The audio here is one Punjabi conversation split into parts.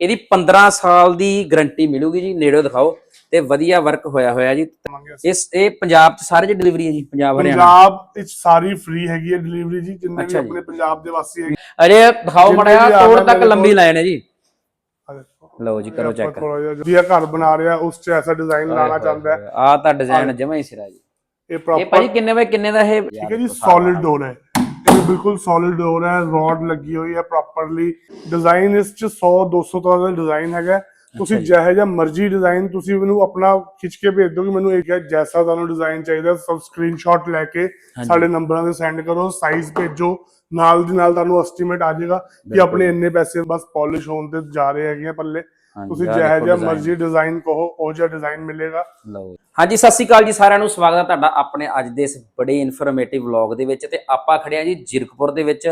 ਇਹਦੀ 15 ਸਾਲ ਦੀ ਗਾਰੰਟੀ ਮਿਲੂਗੀ ਜੀ ਨੇੜਿਓਂ ਦਿਖਾਓ। ਤੇ ਵਧੀਆ ਵਰਕ ਹੋਇਆ ਹੋਇਆ ਜੀ। ਇਸ ਇਹ ਪੰਜਾਬ ਚ ਸਾਰੇ ਚ ਡਿਲੀਵਰੀ ਹੈ ਜੀ ਪੰਜਾਬ ਹਰਿਆਣਾ ਪੰਜਾਬ ਵਿੱਚ ਸਾਰੀ ਫ੍ਰੀ ਹੈਗੀ ਹੈ ਡਿਲੀਵਰੀ ਜੀ ਜਿੰਨੇ ਵੀ। ਆਪਣੇ ਪੰਜਾਬ ਦੇ ਵਾਸੀ ਹੈਗੇ। ਅਰੇ ਦਿਖਾਓ ਮੜਿਆ ਤੋੜ ਤੱਕ ਲੰਬੀ। ਲਾਈਨ ਹੈ ਜੀ। ਲਓ ਜੀ ਕਰੋ ਚੈੱਕ ਜੀ ਘਰ ਬਣਾ ਰਿਹਾ ਉਸ 'ਚ ਐਸਾ ਡਿਜ਼ਾਈਨ ਲਾਣਾ ਚਾਹੁੰਦਾ ਹੈ। ਆ ਤਾਂ ਡਿਜ਼ਾਈਨ ਜਮਾ ਹੀ ਸਿਰਾ ਜੀ। ਇਹ ਇਹ ਪ੍ਰੋਪਰ ਭਾਜੀ ਕਿੰਨੇ ਬਾਈ ਕਿੰਨੇ ਦਾ ਇਹ? ਠੀਕ ਹੈ ਜੀ ਸੋਲਿਡ ਡੋਰ ਹੈ। ਇਹ ਬਿਲਕੁਲ ਸੋਲਿਡ ਡੋਰ ਹੈ ਰੋਡ ਲੱਗੀ ਹੋਈ ਹੈ ਪ੍ਰੋਪਰਲੀ ਡਿਜ਼ਾਈਨ ਇਸ 'ਚ 100 200 ਤਰ੍ਹਾਂ ਦਾ ਡਿਜ਼ਾਈਨ ਹੈਗਾ। ਤੁਸੀਂ। ਜਿਹੋ ਜਿਹਾ ਮਰਜ਼ੀ ਡਿਜ਼ਾਈਨ ਤੁਸੀਂ ਮੈਨੂੰ ਆਪਣਾ ਖਿੱਚ ਕੇ ਭੇਜ ਦਿਓ ਕਿ ਮੈਨੂੰ ਇਹ ਜੈਸਾ ਤੁਹਾਨੂੰ ਡਿਜ਼ਾਈਨ ਚਾਹੀਦਾ ਸਭ ਸਕਰੀਨਸ਼ਾਟ ਲੈ ਕੇ ਸਾਡੇ ਨੰਬਰਾਂ ਤੇ ਸੈਂਡ ਕਰੋ ਸਾਈਜ਼ ਭੇਜੋ ਨਾਲ ਦੀ ਨਾਲ ਤੁਹਾਨੂੰ ਐਸਟੀਮੇਟ ਆ ਜਾਏਗਾ ਕਿ। ਆਪਣੇ ਇੰਨੇ ਪੈਸੇ ਬਸ ਪਾਲਿਸ਼ ਹੋਣ ਤੇ ਜਾ ਰਹੇ ਹੈਗੇ ਆ ਪੱਲੇ ਤੁਸੀਂ ਆਹ ਜਿਹੋ। ਮਰਜ਼ੀ ਡਿਜ਼ਾਈਨ ਕਹੋ ਉਹ ਜਿਹਾ ਡਿਜ਼ਾਈਨ ਮਿਲੇਗਾ। ਲਓ ਹਾਂਜੀ ਸਤਿ ਸ਼੍ਰੀ ਅਕਾਲ ਜੀ ਸਾਰਿਆਂ ਨੂੰ। ਸਵਾਗਤ ਹੈ ਤੁਹਾਡਾ ਆਪਣੇ ਅੱਜ ਦੇ ਇਸ ਬੜੇ ਇਨਫੋਰਮੇਟਿਵ ਵਲੌਗ ਦੇ ਵਿੱਚ ਤੇ ਆਪਾਂ ਖੜੇ ਆ ਜੀ ਜਿਰਕਪੁਰ ਦੇ ਵਿੱਚ।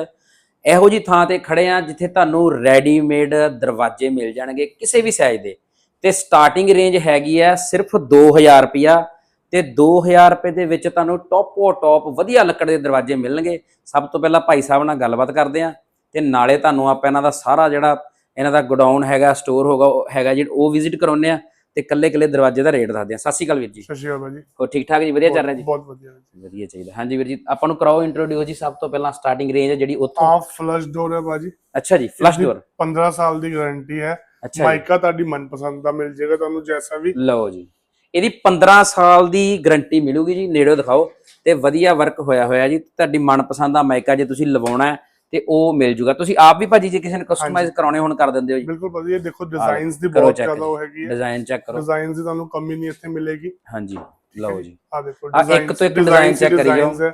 ਇਹੋ ਜੀ ਥਾਂ ਤੇ ਖੜੇ ਆ ਜਿੱਥੇ ਤੁਹਾਨੂੰ ਰੈਡੀਮੇਡ ਦਰਵਾਜ਼ੇ ਮਿਲ ਜਾਣਗੇ ਕਿਸੇ ਵੀ ਸਾਈਜ਼ ਦੇ। ਤੇ ਸਟਾਰਟਿੰਗ ਰੇਂਜ ਹੈਗੀ ਆ ਸਿਰਫ 2000 ਰੁਪਿਆ ਤੇ 2000 ਰੁਪਏ ਦੇ ਵਿੱਚ ਤੁਹਾਨੂੰ ਟੌਪੋ ਟੌਪ ਵਧੀਆ ਲੱਕੜ ਦੇ ਦਰਵਾਜ਼ੇ ਮਿਲਣਗੇ। ਸਭ ਤੋਂ ਪਹਿਲਾਂ ਭਾਈ ਸਾਹਿਬ ਨਾਲ ਗੱਲਬਾਤ ਕਰਦੇ ਆ ਤੇ ਨਾਲੇ ਤੁਹਾਨੂੰ ਆਪਾਂ ਇਹਨਾਂ ਦਾ ਸਾਰਾ ਜਿਹੜਾ ਇਹਨਾਂ ਦਾ ਗੋਡਾਊਨ ਹੈਗਾ ਸਟੋਰ ਹੋਗਾ ਹੈਗਾ ਜਿਹੜਾ ਉਹ ਵਿਜ਼ਿਟ ਕਰਾਉਂਦੇ ਆ ਤੇ ਕੱਲੇ ਕੱਲੇ ਦਰਵਾਜ਼ੇ ਦਾ ਰੇਟ ਦੱਸਦੇ ਆ। ਸਤਿ ਸ਼੍ਰੀ ਅਕਾਲ ਵੀਰ ਜੀ। ਸਤਿ ਸ਼੍ਰੀ ਅਕਾਲ ਜੀ ਹੋਰ ਠੀਕ ਠਾਕ ਜੀ? ਵਧੀਆ ਚੱਲ ਰਿਹਾ ਜੀ? ਬਹੁਤ ਵਧੀਆ ਜੀ। ਵਧੀਆ ਚਾਹੀਦਾ। ਹਾਂਜੀ ਵੀਰ ਜੀ ਆਪਾਂ ਨੂੰ ਕਰਾਓ ਇੰਟਰੋਡਿਊਸ ਜੀ ਸਭ ਤੋਂ ਪਹਿਲਾਂ ਸਟਾਰਟਿੰਗ ਰੇਂਜ ਹੈ ਜਿਹੜੀ ਉੱਥੋਂ। ਆ ਫਲਸ਼ ਡੋਰ ਹੈ ਬਾਜੀ ਅੱਛਾ ਜੀ ਫਲਸ਼ ਡੋਰ 15 ਸਾਲ ਦੀ ਗਾਰੰਟੀ ਹੈ। ਮਾਈਕਾ ਤੁਹਾਡੀ ਮਨਪਸੰਦ ਦਾ ਮਿਲ ਜਾਏਗਾ ਤੁਹਾਨੂੰ ਜੈਸਾ ਵੀ। ਲਓ ਜੀ। ਇਹਦੀ 15 ਸਾਲ ਦੀ ਗਾਰੰਟੀ ਮਿਲੂਗੀ ਜੀ ਨੇੜਿਓਂ ਦਿਖਾਓ। ਤੇ ਵਧੀਆ ਵਰਕ ਹੋਇਆ ਹੋਇਆ ਜੀ। ਤੁਹਾਡੀ ਮਨਪਸੰਦ ਦਾ ਮਾਈਕਾ ਜੇ ਤੁਸੀਂ ਲਵਾਉਣਾ ਹੈ ਤੇ ਉਹ ਮਿਲ ਜੂਗਾ। ਤੁਸੀਂ ਆਪ ਵੀ ਭਾਜੀ ਜੇ ਕਿਸੇ ਨੇ ਕਸਟਮਾਈਜ਼ ਕਰਾਉਣੇ ਹੋਣ ਕਰ ਦਿੰਦੇ ਹੋ ਜੀ। ਬਿਲਕੁਲ ਵਧੀਆ ਦੇਖੋ ਡਿਜ਼ਾਈਨਸ ਦੀ ਬਹੁਤ ਜ਼ਿਆਦਾ ਉਹ ਹੈਗੀ ਹੈ। ਡਿਜ਼ਾਈਨ ਚੈੱਕ ਕਰੋ। ਡਿਜ਼ਾਈਨਸ ਦੀ ਤੁਹਾਨੂੰ ਕਮੀ ਨਹੀਂ ਇੱਥੇ ਮਿਲੇਗੀ। ਹਾਂਜੀ ਲਓ ਜੀ। ਆ ਦੇਖੋ ਆਹ ਇੱਕ ਤੋਂ ਇੱਕ design check ਕਰੀ ਜਾਓ।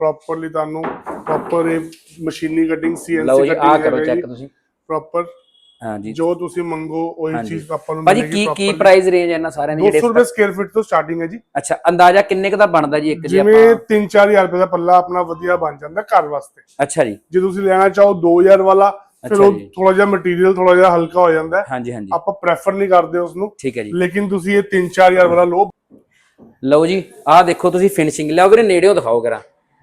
ਪ੍ਰੋਪਰਲੀ ਤੁਹਾਨੂੰ ਪ੍ਰੋਪਰ ਇਹ ਮਸ਼ੀਨੀ ਕਟਿੰਗ ਲਓ ਸੀਐਨਸੀ ਜੀ ਆ ਕਰੋ ਕਟਿੰਗ ਚੈੱਕ ਤੁਸੀਂ। ਪ੍ਰੋਪਰ ਹਾਂਜੀ। ਜੋ ਤੁਸੀਂ ਮੰਗੋ ਉਹੀ। ਚੀਜ਼ ਆਪਾਂ ਨੂੰ ਭਾਜੀ ਕੀ ਕੀ ਪ੍ਰਾਈਸ ਰੇਂਜ ਹੈ ਇਹਨਾਂ ਸਾਰਿਆਂ ਦੀ? 200 ਜਿਹੜੇ ਰੁਪਏ ਸਕੁਅਰ ਫੀਟ ਤੋਂ ਸਟਾਰਟਿੰਗ ਹੈ ਜੀ। ਅੱਛਾ ਅੰਦਾਜ਼ਾ ਕਿੰਨੇ ਕੁ ਦਾ ਬਣਦਾ ਜੀ ਇੱਕ ਜੀ ਜਿਵੇਂ ਆਪਾਂ? 3-4000 ਰੁਪਏ ਦਾ ਪੱਲਾ ਆਪਣਾ ਵਧੀਆ ਬਣ ਜਾਂਦਾ ਘਰ ਵਾਸਤੇ। ਅੱਛਾ ਜੀ। ਜੇ ਤੁਸੀਂ ਲੈਣਾ ਚਾਹੋ 2000 ਵਾਲਾ ਫਿਰ ਉਹ। ਥੋੜਾ ਜਿਹਾ ਮਟੀਰੀਅਲ ਥੋੜਾ ਜਿਹਾ ਹਲਕਾ ਹੋ ਜਾਂਦਾ ਹੈ। ਹਾਂਜੀ ਹਾਂਜੀ। ਆਪਾਂ ਪ੍ਰੈਫਰ ਨਹੀਂ ਕਰਦੇ ਉਸ ਨੂੰ ਠੀਕ ਹੈ ਜੀ। ਲੇਕਿਨ ਤੁਸੀਂ ਇਹ 3-4000 ਵਾਲਾ ਲਓ। ਲਓ ਜੀ ਆਹ ਦੇਖੋ ਤੁਸੀਂ ਫਿਨਿਸ਼ਿੰਗ ਲਿਆਓ ਵੀਰੇ ਨੇੜਿਓਂ ਦਿਖਾਓ ਕਰਾ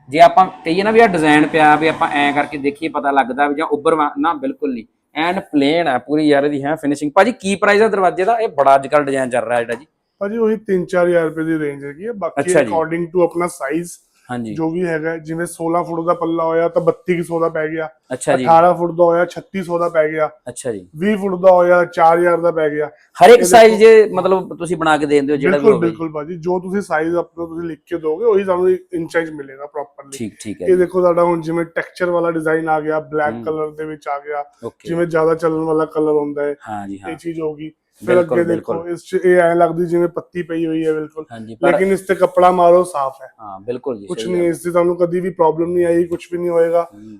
ਜੇ ਆਪਾਂ ਕਹੀਏ ਨਾ ਵੀ ਆ ਡਿਜ਼ਾਈਨ ਪਿਆ ਵੀ ਆਪਾਂ ਐਂ ਕਰਕੇ ਦੇਖੀਏ ਪਤਾ ਲੱਗਦਾ ਵੀ ਜਾਂ ਉੱਭਰ ਨਾ ਬਿਲਕੁਲ ਨਹੀਂ। ਐਨ ਪਲੇਨ ਹੈ ਪੂਰੀ ਯਾਰ ਇਹਦੀ ਹੈ ਫਿਨਿਸ਼ਿੰਗ ਭਾਜੀ ਕੀ ਪ੍ਰਾਈਸ ਹੈ ਦਰਵਾਜ਼ੇ ਦਾ? ਇਹ ਬੜਾ ਅੱਜ ਕੱਲ ਡਿਜ਼ਾਈਨ ਚੱਲ ਰਿਹਾ ਜਿਹੜਾ ਜੀ। ਭਾਜੀ ਉਹੀ 3-4000 ਰੁਪਏ ਦੀ ਰੇਂਜ ਹੈਗੀ ਹੈ ਬਾਕੀ। ਅਕੋਰਡਿੰਗ ਟੂ ਆਪਣਾ ਸਾਈਜ਼ ਹਾਂਜੀ। ਜੋ ਵੀ ਹੈਗਾ ਜਿਵੇਂ 16 ਫੁੱਟ ਦਾ ਪੱਲਾ ਹੋਇਆ ਤਾਂ 3200 ਦਾ ਪੈ ਗਿਆ। ਅੱਛਾ ਜੀ। 18 ਫੁੱਟ ਦਾ ਹੋਇਆ 3600 ਦਾ ਪੈ ਗਿਆ। ਅੱਛਾ ਜੀ। 20 ਫੁੱਟ ਦਾ ਹੋਇਆ 4000 ਦਾ ਪੈ ਗਿਆ। ਹਰ ਇੱਕ ਸਾਈਜ਼ ਜੇ ਮਤਲਬ ਤੁਸੀਂ ਬਣਾ ਕੇ ਦੇ ਦਿੰਦੇ ਹੋ ਜਿਹੜਾ ਵੀ ਬਿਲਕੁਲ ਹੋਵੇ। ਬਿਲਕੁਲ ਭਾਜੀ। ਜੋ ਤੁਸੀਂ ਸਾਈਜ਼ ਆਪਣਾ ਤੁਸੀਂ ਲਿਖ ਕੇ ਦੋਗੇ ਉਹੀ ਤੁਹਾਨੂੰ ਇੰਚਾਂ 'ਚ ਮਿਲੇਗਾ ਪ੍ਰੋਪਰਲੀ ਠੀਕ ਠੀਕ ਹੈ ਇਹ ਦੇਖੋ ਤੁਹਾਡਾ ਹੁਣ ਜਿਵੇਂ ਟੈਕਸਚਰ ਵਾਲਾ ਡਿਜ਼ਾਈਨ ਆ ਗਿਆ ਬਲੈਕ। ਕਲਰ ਦੇ ਵਿੱਚ ਆ ਗਿਆ। ਜਿਵੇਂ ਜ਼ਿਆਦਾ ਚੱਲਣ ਵਾਲਾ ਕਲਰ ਹੁੰਦਾ ਹਾਂ ਇਹ ਚੀਜ਼ ਹੋਗੀ ਫਿਰ ਬਿਲਕੁਲ, ਅੱਗੇ ਦੇਖੋ ਬਿਲਕੁਲ। ਇਸ 'ਚ ਇਹ ਐ ਲੱਗਦੀ ਜਿਵੇਂ ਪੱਤੀ ਪਈ ਹੋਈ ਹੈ ਬਿਲਕੁਲ। ਹਾਂਜੀ ਪਰ ਲੇਕਿਨ ਇਸ ਤੇ ਕੱਪੜਾ ਮਾਰੋ ਸਾਫ਼ ਹੈ। ਹਾਂ ਬਿਲਕੁਲ ਜੀ ਕੁਝ ਸਹੀ ਨਹੀਂ ਗੱਲ। ਇਸ ਦੀ ਤੁਹਾਨੂੰ ਕਦੀ ਵੀ ਪ੍ਰੋਬਲਮ ਨਹੀਂ ਆਈ ਕੁਝ ਵੀ ਨਹੀਂ ਹੋਏਗਾ। ਹਮ,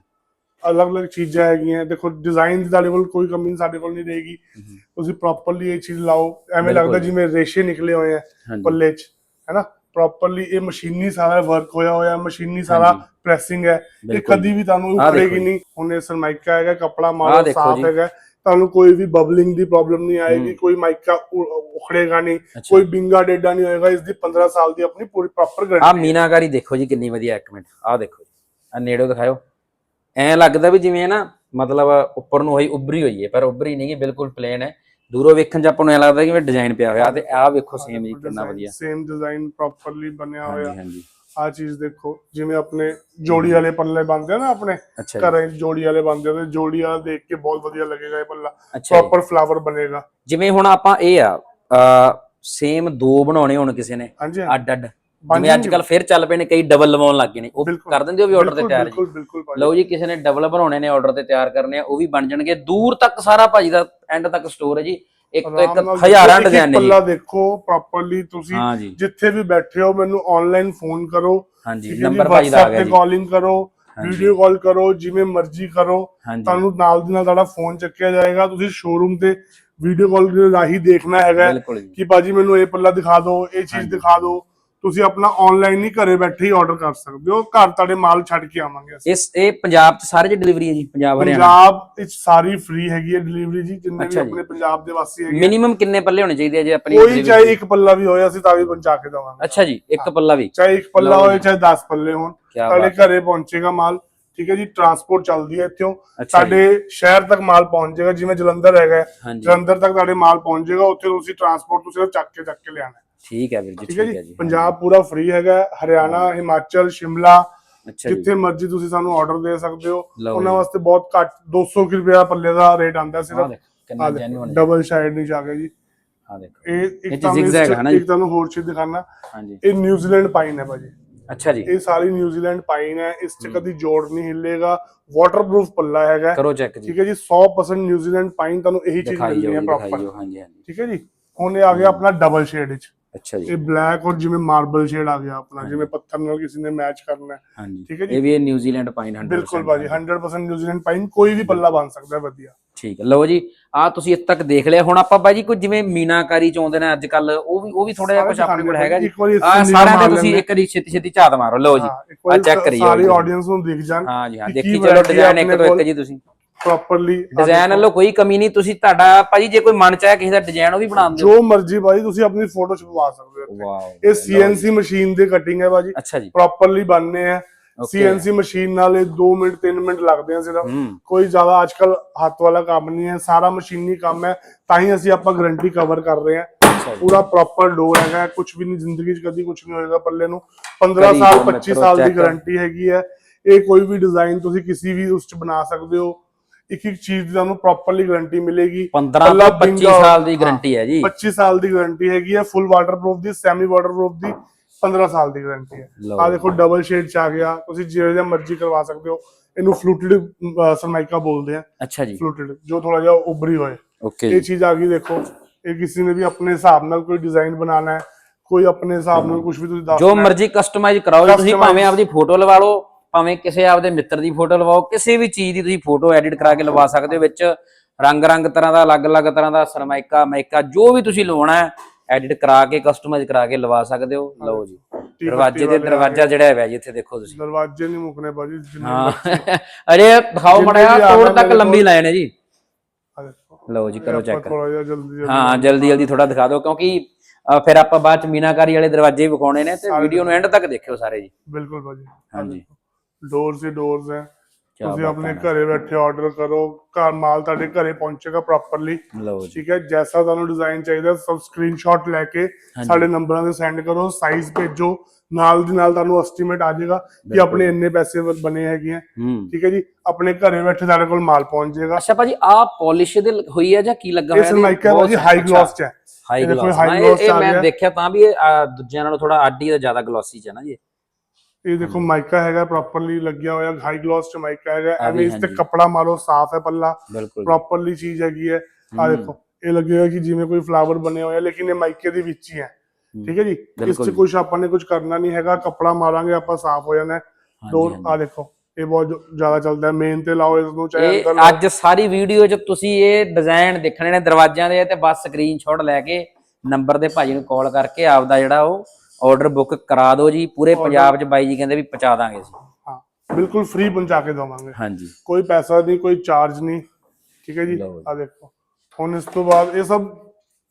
ਅਲੱਗ-ਅਲੱਗ ਚੀਜ਼ਾਂ ਹੈਗੀਆਂ। ਦੇਖੋ ਡਿਜ਼ਾਈਨ ਦੀ ਤੁਹਾਡੇ ਕੋਲ ਕੋਈ ਕਮੀ ਸਾਡੇ ਕੋਲ ਨਹੀਂ ਰਹੇਗੀ। ਹਮ, ਤੁਸੀਂ ਪ੍ਰੋਪਰਲੀ ਇਹ ਚੀਜ਼ ਲਾਓ। ਐਵੇਂ ਬਿਲਕੁਲ ਲੱਗਦਾ। ਜਿਵੇਂ ਰੇਸ਼ੇ ਨਿਕਲੇ ਹੋਏ ਆ ਹਾਂਜੀ। ਪੱਲੇ 'ਚ ਹੈਨਾ ਪ੍ਰੋਪਰਲੀ ਇਹ ਮਸ਼ੀਨੀ ਸਾਰਾ ਵਰਕ ਹੋਇਆ ਹੋਇਆ ਮਸ਼ੀਨੀ ਸਾਰਾ ਹਾਂਜੀ। ਪ੍ਰੈਸਿੰਗ ਹੈ। ਇਹ ਬਿਲਕੁਲ ਕਦੀ ਵੀ ਤੁਹਾਨੂੰ ਆਹ ਦੇਖੋ ਉਖੜੇਗੀ ਜੀ। ਨਹੀਂ। ਹੁਣ ਇਹ ਸਰਮਾਈਕਾ ਹੈਗਾ ਕਪੜਾ ਆਹ ਮਾਰੋ ਦੇਖੋ ਸਾਫ਼ ਜੀ। ਹੈਗਾ। ਤੁਹਾਨੂੰ ਕੋਈ ਵੀ ਬਬਲਿੰਗ ਦੀ ਪ੍ਰੋਬਲਮ ਨਹੀਂ ਆਏਗੀ। ਕੋਈ ਮਾਈਕਾ ਉਖੜੇਗਾ ਨਹੀਂ ਕੋਈ ਬਿੰਗਾ ਡੇਡਾ ਨਹੀਂ ਹੋਏਗਾ ਇਸ ਦੀ 15 ਸਾਲ ਦੀ ਆਪਣੀ ਪੂਰੀ ਪ੍ਰੋਪਰ ਆ ਗਾਰੰਟੀ ਮੀਨਾਕਾਰੀ ਦੇਖੋ ਜੀ ਕਿੰਨੀ ਵਧੀਆ ਇੱਕ ਮਿੰਟ ਆ ਦੇਖੋ ਆ ਨੇੜੋਂ ਦਿਖਾਓ ਐ ਲੱਗਦਾ ਵੀ ਜਿਵੇਂ ਨਾ ਮਤਲਬ ਉੱਪਰ ਨੂੰ ਹੋਈ ਉੱਭਰੀ ਹੋਈ ਹੈ ਪਰ ਉੱਭਰੀ ਨਹੀਂ ਗੀ ਬਿਲਕੁਲ ਪਲੇਨ ਹੈ। ਦੂਰੋਂ ਵੇਖਣ 'ਚ ਆਪਾਂ ਨੂੰ ਐ ਲੱਗਦਾ ਕਿ ਡਿਜ਼ਾਈਨ ਪਿਆ ਹੋਇਆ ਤੇ ਆਹ ਵੇਖੋ ਸੇਮ ਜੀ ਕਿੰਨਾ ਵਧੀਆ। ਸੇਮ ਡਿਜ਼ਾਈਨ ਪ੍ਰੋਪਰਲੀ ਬਣਿਆ ਹੋਇਆ। ਹਾਂਜੀ ਹਾਂਜੀ। ਆ ਚੀਜ਼ ਦੇਖੋ ਜਿਵੇਂ ਆਪਣੇ ਜੋੜੀ ਵਾਲੇ ਪੱਲੇ ਬਣਦੇ ਆ ਨਾ ਆਪਣੇ ਅੱਛਾ ਜੀ। ਘਰਾਂ ਜੋੜੀ ਵਾਲੇ ਬਣਦੇ ਆ ਤੇ ਜੋੜੀ ਵਾਲਾ ਦੇਖ ਕੇ ਬਹੁਤ ਵਧੀਆ ਲੱਗੇਗਾ ਇਹ ਪੱਲਾ। ਅੱਛਾ ਜੀ। ਪ੍ਰੋਪਰ ਫਲਾਵਰ ਬਣੇਗਾ। ਜਿਵੇਂ ਹੁਣ ਆਪਾਂ ਇਹ ਆ ਸੇਮ ਦੋ ਬਣਾਉਣੇ ਹੁਣ ਕਿਸੇ ਨੇ ਹਾਂਜੀ ਅੱਡ ਅੱਡ। ਬਣ ਜਿਵੇਂ ਅੱਜ ਜਾਣਗੇ। ਕੱਲ ਫਿਰ ਚੱਲ ਪਏ ਨੇ ਕਈ ਡਬਲ ਲਵਾਉਣ ਲੱਗ ਗਏ ਨੇ ਉਹ ਬਿਲਕੁਲ, ਕਰ ਦਿੰਦੇ ਹੋ ਵੀ ਆਰਡਰ ਤੇ ਬਿਲਕੁਲ, ਤਿਆਰ ਜੀ? ਬਿਲਕੁਲ ਬਿਲਕੁਲ ਭਾਜੀ। ਲਓ ਜੀ ਕਿਸੇ ਨੇ ਡਬਲ ਬਣਾਉਣੇ ਨੇ ਆਰਡਰ ਤੇ ਤਿਆਰ ਕਰਨੇ ਆ ਉਹ ਵੀ ਬਣ ਜਾਣਗੇ। ਦੂਰ ਤੱਕ ਸਾਰਾ ਭਾਜੀ ਦਾ ਐਂਡ ਤੱਕ ਸਟੋਰ ਹੈ ਜੀ। ਇੱਕ ਤੋਂ ਇੱਕ ਹਜ਼ਾਰਾਂ ਡਿਜ਼ਾਈਨ ਨੇ ਪੱਲਾ ਦੇਖੋ ਪ੍ਰੋਪਰਲੀ ਤੁਸੀਂ ਜਿੱਥੇ ਵੀ ਬੈਠੇ ਹੋ ਮੈਨੂੰ ਆਨਲਾਈਨ ਫੋਨ ਕਰੋ। ਹਾਂਜੀ ਨੰਬਰ ਭਾਜੀ ਦਾ ਆ ਗਿਆ ਜੀ। ਕਾਲਿੰਗ ਕਰੋ। ਵੀਡੀਓ ਕਾਲ ਕਰੋ ਜਿਵੇਂ ਮਰਜ਼ੀ ਕਰੋ ਤੁਹਾਨੂੰ ਨਾਲ ਦੀ ਨਾਲ ਤੁਹਾਡਾ ਫੋਨ ਚੱਕਿਆ ਜਾਏਗਾ। ਤੁਸੀਂ ਸ਼ੋਰੂਮ ਤੇ ਵੀਡੀਓ ਕਾਲ ਦੇ ਰਾਹੀਂ ਦੇਖਣਾ ਹੈਗਾ ਕਿ ਬਾਜੀ ਮੈਨੂੰ ਇਹ ਪੱਲਾ ਦਿਖਾ ਦਿਓ ਇਹ ਚੀਜ਼। ਦਿਖਾ ਦਿਓ। ਤੁਸੀਂ ਆਪਣਾ ਆਨਲਾਈਨ ਹੀ ਘਰੇ ਬੈਠੇ ਹੀ ਆਰਡਰ ਕਰ ਸਕਦੇ ਹੋ ਘਰ ਤੁਹਾਡੇ ਮਾਲ ਛੱਡ ਕੇ ਆਵਾਂਗੇ ਅਸੀਂ ਇਸ ਇਹ ਪੰਜਾਬ ਚ ਸਾਰੇ ਚ ਡਿਲੀਵਰੀ ਹੈ ਜੀ ਪੰਜਾਬ ਹਰਿਆਣਾ ਪੰਜਾਬ ਵਿੱਚ ਸਾਰੀ ਫ੍ਰੀ ਹੈਗੀ ਹੈ ਡਿਲੀਵਰੀ ਜੀ ਜਿੰਨੇ ਵੀ ਅੱਛਾ ਜੀ। ਆਪਣੇ ਪੰਜਾਬ ਦੇ ਵਾਸੀ ਹੈਗੇ। ਮਿਨੀਮਮ ਕਿੰਨੇ ਪੱਲੇ ਹੋਣੇ ਚਾਹੀਦੇ ਆ ਜੀ ਆਪਣੀ ਕੋਈ delivery ਚਾਹੇ? ਇੱਕ ਪੱਲਾ ਵੀ ਹੋਏ ਅਸੀਂ ਤਾਂ ਵੀ ਪਹੁੰਚਾ ਕੇ ਦਵਾਂਗੇ ਅੱਛਾ ਜੀ ਇੱਕ ਪੱਲਾ ਵੀ ਚਾਹੇ ਇੱਕ ਪੱਲਾ ਲਓ ਹੋਏ ਜੀ। ਚਾਹੇ 10 ਪੱਲੇ ਹੋਣ ਤੁਹਾਡੇ ਬਾਤ ਘਰੇ ਪਹੁੰਚੇਗਾ ਮਾਲ ਠੀਕ ਹੈ ਜੀ ਟਰਾਂਸਪੋਰਟ ਚੱਲਦੀ ਹੈ ਇੱਥੋਂ ਅੱਛਾ ਜੀ। ਸਾਡੇ ਸ਼ਹਿਰ ਤੱਕ ਮਾਲ ਪਹੁੰਚ ਜਾਏਗਾ ਜਿਵੇਂ ਜਲੰਧਰ ਹੈਗਾ ਹੈ, ਹਾਂਜੀ ਜਲੰਧਰ ਤੱਕ ਤੁਹਾਡੇ ਮਾਲ ਪਹੁੰਚ ਜਾਏਗਾ ਉੱਥੇ ਤੁਸੀਂ ਟਰਾਂਸਪੋਰਟ ਤੁਸੀਂ ਚੱਕ ਕੇ ਚੱਕ ਕੇ ਲਿਆਣਾ ਹੈ। ਠੀਕ ਹੈ ਵੀਰ ਜੀ ਠੀਕ ਹੈ ਹੈ ਜੀ ਪੰਜਾਬ ਪੂਰਾ ਫ੍ਰੀ ਹੈਗਾ ਹੈ, ਹਰਿਆਣਾ ਹਿਮਾਚਲ ਸ਼ਿਮਲਾ ਜਿੱਥੇ ਮਰਜ਼ੀ ਤੁਸੀਂ ਸਾਨੂੰ ਆਰਡਰ ਦੇ ਸਕਦੇ ਹੋ। ਉਹਨਾਂ। ਵਾਸਤੇ ਬਹੁਤ ਘੱਟ 200 ਕੁ ਰੁਪਇਆ ਪੱਲੇ ਦਾ ਰੇਟ ਆਂਦਾ ਸਿਰਫ। ਡਬਲ ਸਾਈਡ ਨਹੀਂ ਜਾ ਗਿਆ ਜੀ। ਆ ਦੇਖੋ। ਇਹ ਇੱਕ ਤੁਹਾਨੂੰ ਹੈ ਨਾ? ਇੱਕ ਹੋਰ ਚੀਜ਼ ਦਿਖਾਣਾ ਹਾਂਜੀ। ਇਹ ਨਿਊਜ਼ੀਲੈਂਡ ਪਾਈਨ ਹੈ ਭਾਜੀ। ਅੱਛਾ ਜੀ। ਇਹ ਸਾਰੀ ਨਿਊਜ਼ੀਲੈਂਡ ਪਾਈਨ ਹੈ। ਇਸ ਚ ਕਦੀ ਜੋੜ ਨਹੀਂ ਹਿੱਲੇਗਾ। ਵਾਟਰਪ੍ਰੂਫ ਪੱਲਾ ਹੈਗਾ। ਕਰੋ ਚੈੱਕ ਜੀ। ਠੀਕ ਹੈ ਜੀ 100% ਨਿਊਜ਼ੀਲੈਂਡ ਪਾਈਨ ਤੁਹਾਨੂੰ ਇਹੀ ਚੀਜ਼ ਮਿਲਣੀ ਹੈ ਪ੍ਰੋਪਰ ਹਾਂਜੀ ਹਾਂਜੀ। ਠੀਕ ਹੈ ਜੀ। ਹੁਣ ਇਹ ਆ ਗਿਆ ਆਪਣਾ ਡਬਲ ਸ਼ੇਡ ਵਿੱਚ ਅੱਛਾ ਜੀ। ਇਹ ਬਲੈਕ ਔਰ ਜਿਵੇਂ ਮਾਰਬਲ ਸ਼ੇਡ ਆ ਗਿਆ ਆਪਣਾ ਜਿਵੇਂ ਪੱਥਰ ਨਾਲ ਕਿਸੇ ਨੇ ਮੈਚ ਕਰਨਾ ਹੈ। ਠੀਕ ਹੈ ਜੀ। ਇਹ ਵੀ ਇਹ ਨਿਊਜ਼ੀਲੈਂਡ ਪਾਈਨ 100% ਬਿਲਕੁਲ ਭਾਜੀ 100% ਨਿਊਜ਼ੀਲੈਂਡ ਪਾਈਨ ਕੋਈ ਵੀ ਪੱਲਾ ਬਣ ਸਕਦਾ ਹੈ ਵਧੀਆ। ਠੀਕ ਹੈ। ਲਓ ਜੀ ਆ ਤੁਸੀਂ ਇੱਥੇ ਤੱਕ ਦੇਖ ਲਿਆ। ਹੁਣ ਆਪਾਂ ਬਾਜੀ ਕੋਈ ਜਿਵੇਂ ਮੀਨਾਕਾਰੀ ਚ ਆਉਂਦੇ ਨੇ ਅੱਜ ਕੱਲ ਉਹ ਵੀ ਉਹ ਵੀ ਥੋੜਾ ਜਿਹਾ ਕੁਝ ਆਪਣੇ ਕੋਲ ਹੈਗਾ ਜੀ। ਆ ਸਾਰਿਆਂ ਦੇ ਤੁਸੀਂ ਇੱਕ ਵਾਰੀ ਛੇਤੀ ਛੇਤੀ ਝਾਤ ਮਾਰੋ। ਲਓ ਜੀ ਆ ਚੈੱਕ ਕਰੀ ਸਾਰੀ ਆਡੀਅנס ਨੂੰ ਦਿਖ ਜਾਣ ਹਾਂ ਜੀ ਹਾਂ ਦੇਖੀ ਚਲੋ ਡਿਜ਼ਾਈਨ ਇੱਕ ਤੋਂ ਇੱਕ। ਜੀ ਤੁਸੀਂ। ਪ੍ਰੋਪਰਲੀ ਡਿਜ਼ਾਈਨ ਵੱਲੋਂ ਕੋਈ ਕਮੀ ਨਹੀਂ ਤੁਸੀਂ ਤੁਹਾਡਾ ਭਾਜੀ ਜੇ ਕੋਈ ਮਨ ਚਾਹੇ ਕਿਸੇ ਦਾ ਡਿਜ਼ਾਈਨ ਉਹ ਵੀ ਬਣਾ ਦਿਓ। ਜੋ ਮਰਜ਼ੀ ਭਾਜੀ ਤੁਸੀਂ ਆਪਣੀ ਫੋਟੋ ਛਪਵਾ ਸਕਦੇ ਹੋ। ਵਾਓ ਇਹ ਸੀਐਨਸੀ ਮਸ਼ੀਨ ਦੇ ਕਟਿੰਗ ਹੈ ਭਾਜੀ। ਅੱਛਾ ਜੀ। ਪ੍ਰੋਪਰਲੀ ਬਣਨੇ ਆ. ਸੀਐਨਸੀ ਮਸ਼ੀਨ ਨਾਲ ਇਹ 2 ਮਿੰਟ 3 ਮਿੰਟ ਲੱਗਦੇ ਆ ਸਿਰਫ। ਕੋਈ ਜ਼ਿਆਦਾ ਅੱਜਕੱਲ ਹੱਥ ਵਾਲਾ ਕੰਮ ਨਹੀਂ ਹੈ। ਸਾਰਾ ਮਸ਼ੀਨੀ ਕੰਮ ਹੈ। ਤਾਂ ਹੀ ਅਸੀਂ ਆਪਾਂ ਗਾਰੰਟੀ ਕਵਰ ਕਰ ਰਹੇ ਜੀ। ਪੂਰਾ ਪ੍ਰੋਪਰ ਡੋਰ ਹੈਗਾ ਕੁਝ ਵੀ ਨਹੀਂ ਜ਼ਿੰਦਗੀ 'ਚ ਕਦੀ ਕੁਝ ਨਹੀਂ ਹੋਏਗਾ ਪੱਲੇ ਨੂੰ। 15 ਕਦੀ ਸਾਲ ਜੋ ਮੈਂ 25 ਕਰੋ ਸਾਲ ਦੀ। ਗਾਰੰਟੀ ਹੈਗੀ ਹੈ। ਇਹ ਕੋਈ ਵੀ ਡਿਜ਼ਾਈਨ ਤੁਸੀਂ ਕਿਸੇ ਵੀ ਉਸ 'ਚ ਬਣਾ ਸਕਦੇ ਹੋ। ਇੱਕ ਇੱਕ ਚੀਜ਼ ਦੀ ਤੁਹਾਨੂੰ ਪ੍ਰੋਪਰਲੀ ਗਾਰੰਟੀ ਮਿਲੇਗੀ। 15 ਪੱਲਾ ਤੋਂ 25 ਬਿੰਗਾ- ਸਾਲ ਦੀ ਗਾਰੰਟੀ ਹੈ ਜੀ। 25 ਸਾਲ ਦੀ ਗਾਰੰਟੀ ਹੈਗੀ ਹੈ ਫੁੱਲ ਵਾਟਰਪ੍ਰੂਫ ਦੀ ਸੈਮੀ ਵਾਟਰਪ੍ਰੂਫ ਦੀ 15 ਸਾਲ ਦੀ ਗਾਰੰਟੀ ਹੈ। ਆ ਦੇਖੋ ਡਬਲ ਸ਼ੇਡ ਚ ਆ ਗਿਆ। ਤੁਸੀਂ ਜਿਹੜੇ ਜਿਹਾ ਮਰਜ਼ੀ ਕਰਵਾ ਸਕਦੇ ਹੋ। ਇਹਨੂੰ ਫਲੂਟਡ ਸਰਮਾਈਕਾ ਬੋਲਦੇ ਆ। ਅੱਛਾ ਜੀ। ਫਲੂਟਡ ਜੋ ਥੋੜਾ ਜਿਹਾ ਉਭਰੀ ਹੋਏ। ਓਕੇ ਇਹ ਚੀਜ਼ ਆ ਗਈ ਦੇਖੋ। ਇਹ ਕਿਸੇ ਨੇ ਵੀ ਆਪਣੇ ਹਿਸਾਬ ਨਾਲ ਕੋਈ ਡਿਜ਼ਾਈਨ ਬਣਾਉਣਾ ਹੈ ਕੋਈ ਆਪਣੇ ਹਿਸਾਬ ਨਾਲ ਕੁਝ ਵੀ ਤੁਸੀਂ ਦੱਸ ਜੋ ਮਰਜ਼ੀ ਕਸਟਮਾਈਜ਼ ਕਰਾਓ ਤੁਸੀਂ ਭਾਵੇਂ ਆਪਦੀ ਫੋਟੋ ਲਵਾ ਲਓ। ਭਾਵੇਂ ਕਿਸੇ ਆਪਦੇ ਮਿੱਤਰ ਦੀ ਫੋਟੋ ਲਵਾਓ ਕਿਸੇ ਵੀ ਚੀਜ਼ ਦੀ ਤੁਸੀਂ ਫੋਟੋ ਐਡਿਟ ਕਰਾ ਕੇ ਲਵਾ ਸਕਦੇ ਹੋ ਵਿੱਚ ਰੰਗ ਰੰਗ ਤਰ੍ਹਾਂ ਦਾ ਅਲੱਗ-ਅਲੱਗ ਤਰ੍ਹਾਂ ਦਾ ਸਰਮਾਈਕਾ ਮਾਈਕਾ ਜੋ ਵੀ ਤੁਸੀਂ ਲਵਾਉਣਾ ਹੈ ਐਡਿਟ ਕਰਾ ਕੇ ਕਸਟਮਾਈਜ਼ ਕਰਾ ਕੇ ਲਵਾ ਸਕਦੇ ਹੋ। ਲਓ ਜੀ ਦਰਵਾਜ਼ੇ ਦੇ ਦਰਵਾਜ਼ਾ ਜਿਹੜਾ ਹੈ ਜੀ ਇੱਥੇ ਦੇਖੋ ਤੁਸੀਂ। ਦਰਵਾਜ਼ੇ ਨਹੀਂ ਮੁੱਕਨੇ ਭਾਜੀ ਜਿੰਨੇ ਅਰੇ ਦਿਖਾਓ ਮੜਿਆ ਤੋੜ ਤੱਕ ਲੰਬੀ। ਲਾਈਨ ਹੈ ਜੀ। ਲਓ ਜੀ ਕਰੋ ਚੈੱਕ ਹਾਂ ਜਲਦੀ ਜਲਦੀ ਥੋੜਾ ਦਿਖਾ ਦਿਓ ਕਿਉਂਕਿ ਫਿਰ ਆਪਾਂ ਬਾਅਦ ਚ ਮੀਨਾਕਾਰੀ ਵਾਲੇ ਦਰਵਾਜ਼ੇ ਵਿਖਾਉਣੇ ਨੇ ਤੇ ਵੀਡੀਓ ਨੂੰ ਐਂਡ ਤੱਕ ਦੇਖਿਓ ਸਾਰੇ ਜੀ। ਬਿਲਕੁਲ ਭਾਜੀ। ਹਾਂਜੀ। ਡੋਰਸ ਹੀ ਡੋਰਸ ਹੈ। ਕਿਆ ਤੁਸੀਂ ਬਾਤ ਆਪਣੇ ਘਰੇ ਬੈਠੇ ਆਰਡਰ ਕਰੋ ਘਰ ਮਾਲ ਤੁਹਾਡੇ ਘਰੇ ਪਹੁੰਚੇਗਾ ਪ੍ਰੋਪਰਲੀ ਲਓ ਜੀ। ਠੀਕ ਹੈ ਜੈਸਾ ਤੁਹਾਨੂੰ ਡਿਜ਼ਾਈਨ ਚਾਹੀਦਾ ਸਭ ਸਕਰੀਨਸ਼ਾਟ ਲੈ ਕੇ ਸਾਡੇ ਨੰਬਰਾਂ ਤੇ ਸੈਂਡ ਕਰੋ ਸਾਈਜ਼ ਭੇਜੋ ਨਾਲ ਦੀ ਨਾਲ ਤੁਹਾਨੂੰ ਐਸਟੀਮੇਟ ਆ ਜਾਏਗਾ ਕਿ ਆਪਣੇ ਇੰਨੇ ਪੈਸੇ ਬਣੇ ਹੈਗੇ ਆ। ਹੂੰ। ਠੀਕ ਹੈ ਜੀ ਆਪਣੇ ਘਰੇ ਬੈਠੇ ਤੁਹਾਡੇ ਕੋਲ ਮਾਲ ਪਹੁੰਚ ਜਾਏਗਾ। ਅੱਛਾ ਭਾਜੀ ਆ ਪਾਲਿਸ਼ ਦੇ ਲ- ਹੋਈ ਹੈ ਜਾਂ ਕੀ ਲੱਗਾ ਇਹ ਸਰਮਾਈਕਾ ਭਾਜੀ ਹਾਈ ਗਲੋਸ ਚ ਹੈ। ਹਾਈ ਇਹ ਦੇਖੋ, ਗਲੋਸ high gloss ਇਹ ਆ ਮੈਂ ਗਿਆ। ਦੇਖਿਆ ਤਾਂ ਵੀ ਇਹ ਆ, ਦੂਜਿਆਂ ਨਾਲੋਂ ਥੋੜਾ ਅੱਡੀ ਦਾ ਜ਼ਿਆਦਾ ਗਲੋਸੀ ਚ ਹੈ ਨਾ ਜੀ। ਇਹ ਦੇਖੋ ਮਾਈਕਾ ਹੈਗਾ ਪ੍ਰੋਪਰਲੀ ਲੱਗਿਆ ਹੋਇਆ ਹਾਈ ਗਲੋਸ ਚ ਮਾਈਕਾ ਹੈਗਾ ਐਵੇਂ ਇਸ ਤੇ। ਕੱਪੜਾ ਮਾਰੋ ਸਾਫ਼ ਹੈ ਪੱਲਾ ਪ੍ਰੋਪਰਲੀ ਚੀਜ਼ ਹੈਗੀ ਹੈ। ਆ ਦੇਖੋ ਇਹ ਲੱਗੇਗਾ ਕਿ ਜਿਵੇਂ ਕੋਈ ਫਲਾਵਰ ਬਣੇ ਹੋਏ ਆ ਲੇਕਿਨ ਇਹ ਮਾਈਕੇ ਦੇ ਵਿੱਚ ਹੀ ਹੈ। ਠੀਕ ਹੈ ਜੀ? ਇਸ ਜੀ। ਕੁਝ ਆਪਾਂ ਨੇ ਕੁਝ ਕਰਨਾ ਨਹੀਂ ਹੈਗਾ ਕੱਪੜਾ ਮਾਰਾਂਗੇ ਆਪਾਂ ਸਾਫ਼ ਹੋ ਜਾਣਾ ਡੋਰ ਆ ਦੇਖੋ ਇਹ ਬਹੁਤ ਜ਼ਿਆਦਾ ਚੱਲਦਾ ਹੈ। ਮੇਨ ਤੇ ਲਾਓ ਇਸ ਨੂੰ ਚਾਹੇ ਅੰਦਰ ਅੱਜ ਸਾਰੀ ਵੀਡੀਓ 'ਚ ਤੁਸੀਂ ਇਹ ਡਿਜ਼ਾਈਨ ਦੇਖਣੇ ਨੇ ਦਰਵਾਜ਼ਿਆਂ ਦੇ ਤੇ ਬਸ ਸਕਰੀਨਸ਼ਾਟ ਲੈ ਕੇ ਨੰਬਰ ਦੇ ਭਾਜੀ ਨੂੰ ਕਾਲ ਕਰਕੇ ਆਪਦਾ ਜਿਹੜਾ ਉਹ ਆਰਡਰ ਬੁੱਕ ਕਰਾ ਦਿਓ ਜੀ ਪੂਰੇ ਪੰਜਾਬ 'ਚ ਬਾਈ ਜੀ ਕਹਿੰਦੇ ਵੀ ਪਹੁੰਚਾ ਦਾਂਗੇ ਅਸੀਂ ਹਾਂ ਬਿਲਕੁਲ ਫ੍ਰੀ ਪਹੁੰਚਾ ਕੇ ਦਵਾਂਗੇ। ਹਾਂਜੀ। ਕੋਈ ਪੈਸਾ ਨਹੀਂ ਕੋਈ ਚਾਰਜ ਨਹੀਂ ਠੀਕ ਹੈ ਜੀ। ਆ ਦੇਖੋ। ਹੁਣ ਇਸ ਤੋਂ ਬਾਅਦ ਇਹ ਸਭ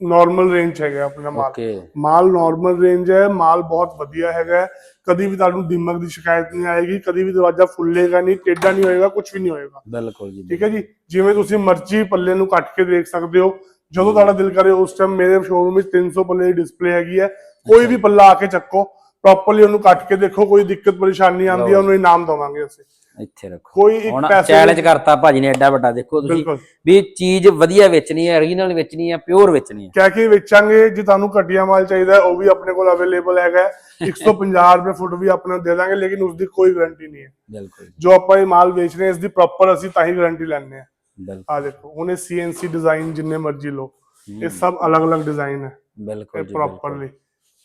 ਨਾਰਮਲ ਰੇਂਜ ਹੈਗਾ ਆਪਣਾ ਮਾਲ। ਮਾਲ ਨਾਰਮਲ ਰੇਂਜ ਹੈ ਮਾਲ ਬਹੁਤ ਵਧੀਆ ਹੈਗਾ। ਕਦੀ ਵੀ ਤੁਹਾਨੂੰ ਦੀਮਕ ਦੀ ਸ਼ਿਕਾਇਤ ਨਹੀਂ ਆਏਗੀ ਕਦੀ ਵੀ ਦਰਵਾਜ਼ਾ ਫੁੱਲੇਗਾ ਨਹੀਂ ਟੇਢਾ ਨਹੀਂ ਹੋਏਗਾ ਕੁਝ ਵੀ ਨਹੀਂ ਹੋਏਗਾ। ਬਿਲਕੁਲ ਜੀ ਠੀਕ ਹੈ ਜੀ? ਜਿਵੇਂ ਤੁਸੀਂ ਮਰਜ਼ੀ ਪੱਲੇ ਨੂੰ ਕੱਟ ਕੇ ਦੇਖ ਸਕਦੇ ਹੋ ਜਦੋਂ ਤੁਹਾਡਾ ਦਿਲ ਕਰੇ ਉਸ ਟਾਈਮ ਮੇਰੇ ਸ਼ੋਰੂਮ ਵਿੱਚ 300 ਪੱਲੇ ਦੀ ਡਿਸਪਲੇ ਹੈਗੀ ਹੈ ਕੋਈ ਵੀ ਪੱਲਾ ਆ ਕੇ ਚੱਕੋ ਪ੍ਰੋਪਰਲੀ ਉਹਨੂੰ ਕੱਟ ਕੇ ਦੇਖੋ ਕੋਈ ਦਿੱਕਤ ਪਰੇਸ਼ਾਨੀ ਆਉਂਦੀ ਹੈ ਉਹਨੂੰ ਇਨਾਮ ਦਵਾਂਗੇ ਅਸੀਂ। ਇੱਥੇ ਰੱਖੋ। ਕੋਈ ਇੱਕ ਪੈਸੇ ਚੈਲੰਜ ਕਰਤਾ ਭਾਜੀ ਨੇ ਐਡਾ ਵੱਡਾ ਦੇਖੋ ਤੁਸੀਂ ਵੀ ਚੀਜ਼ ਵਧੀਆ ਵੇਚਣੀ ਹੈ ਓਰੀਜਨਲ ਵੇਚਣੀ ਹੈ ਪਿਓਰ ਵੇਚਣੀ ਹੈ। ਕਹਿ ਕੇ ਵੇਚਾਂਗੇ ਜੇ ਤੁਹਾਨੂੰ ਘਟੀਆ ਮਾਲ ਚਾਹੀਦਾ ਹੈ, ਉਹ ਵੀ ਆਪਣੇ ਕੋਲ ਅਵੇਲੇਬਲ ਹੈਗਾ ਹੈ। 150 ਰੁਪਏ ਫੁੱਟ ਵੀ ਆਪਣੇ ਦੇ ਦਾਂਗੇ ਲੇਕਿਨ ਉਸ ਦੀ ਕੋਈ ਗਾਰੰਟੀ ਨਹੀਂ ਹੈ। ਬਿਲਕੁਲ। ਜੋ ਆਪਾਂ ਇਹ ਮਾਲ ਵੇਚ ਰਹੇ ਹਾਂ ਇਸ ਦੀ ਪ੍ਰੋਪਰ ਅਸੀਂ ਤਾਂ ਹੀ ਗਾਰੰਟੀ ਲੈਣੇ ਆ ਬਿਲਕੁਲ। ਆ ਦੇਖੋ ਹੁਣ ਇਹ ਸੀਐਨਸੀ ਡਿਜ਼ਾਈਨ ਜਿੰਨੇ ਮਰਜ਼ੀ ਲਓ ਇਹ ਸਭ ਅਲੱਗ-ਅਲੱਗ ਡਿਜ਼ਾਈਨ ਹੈ। ਬਿਲਕੁਲ ਜੀ ਪ੍ਰੋਪਰਲੀ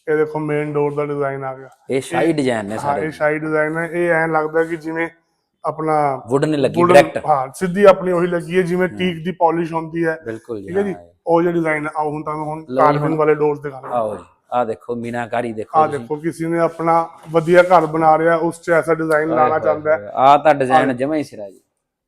ਇਹ ਦੇਖੋ ਮੇਨ ਡੋਰ ਦਾ ਡਿਜ਼ਾਈਨ ਆ ਗਿਆ। ਇਹ ਸ਼ਾਹੀ ਡਿਜ਼ਾਈਨ ਨੇ ਹਾਂ ਸਾਰੇ। ਇਹ ਸ਼ਾਈ ਡਿਜ਼ਾਈਨ ਹੈ। ਇਹ ਐਂ ਲੱਗਦਾ ਕਿ ਜਿਵੇਂ ਆਪਣਾ ਵੁੱਡ ਨੇ ਲੱਗੀ ਡਾਇਰੈਕਟ ਹਾਂ ਸਿੱਧੀ ਆਪਣੀ ਉਹੀ ਲੱਗੀ ਹੈ ਜਿਵੇਂ ਟੀਕ ਦੀ ਪਾਲਿਸ਼ ਹੁੰਦੀ ਹੈ। ਬਿਲਕੁਲ ਜੀ ਠੀਕ ਹੈ ਜੀ? ਉਹ ਜਿਹੜਾ ਡਿਜ਼ਾਈਨ ਆ ਹੁਣ ਤੁਹਾਨੂੰ ਹੁਣ ਹੁਣ- ਵਾਲੇ ਡੋਰਸ ਦਿਖਾਣਾ ਆਓ ਜੀ। ਆ ਦੇਖੋ ਮੀਨਾਕਾਰੀ ਦੇਖੋ ਆ ਦੇਖੋ ਕਿਸੇ ਨੇ ਆਪਣਾ ਵਧੀਆ ਘਰ ਬਣਾ ਰਿਹਾ ਉਸ 'ਚ ਐਸਾ ਡਿਜ਼ਾਈਨ ਲਾਣਾ ਚਾਹੁੰਦਾ ਹੈ। ਆ ਤਾਂ ਡਿਜ਼ਾਈਨ ਜਮਾ ਹੀ ਸਿਰਾ ਜੀ।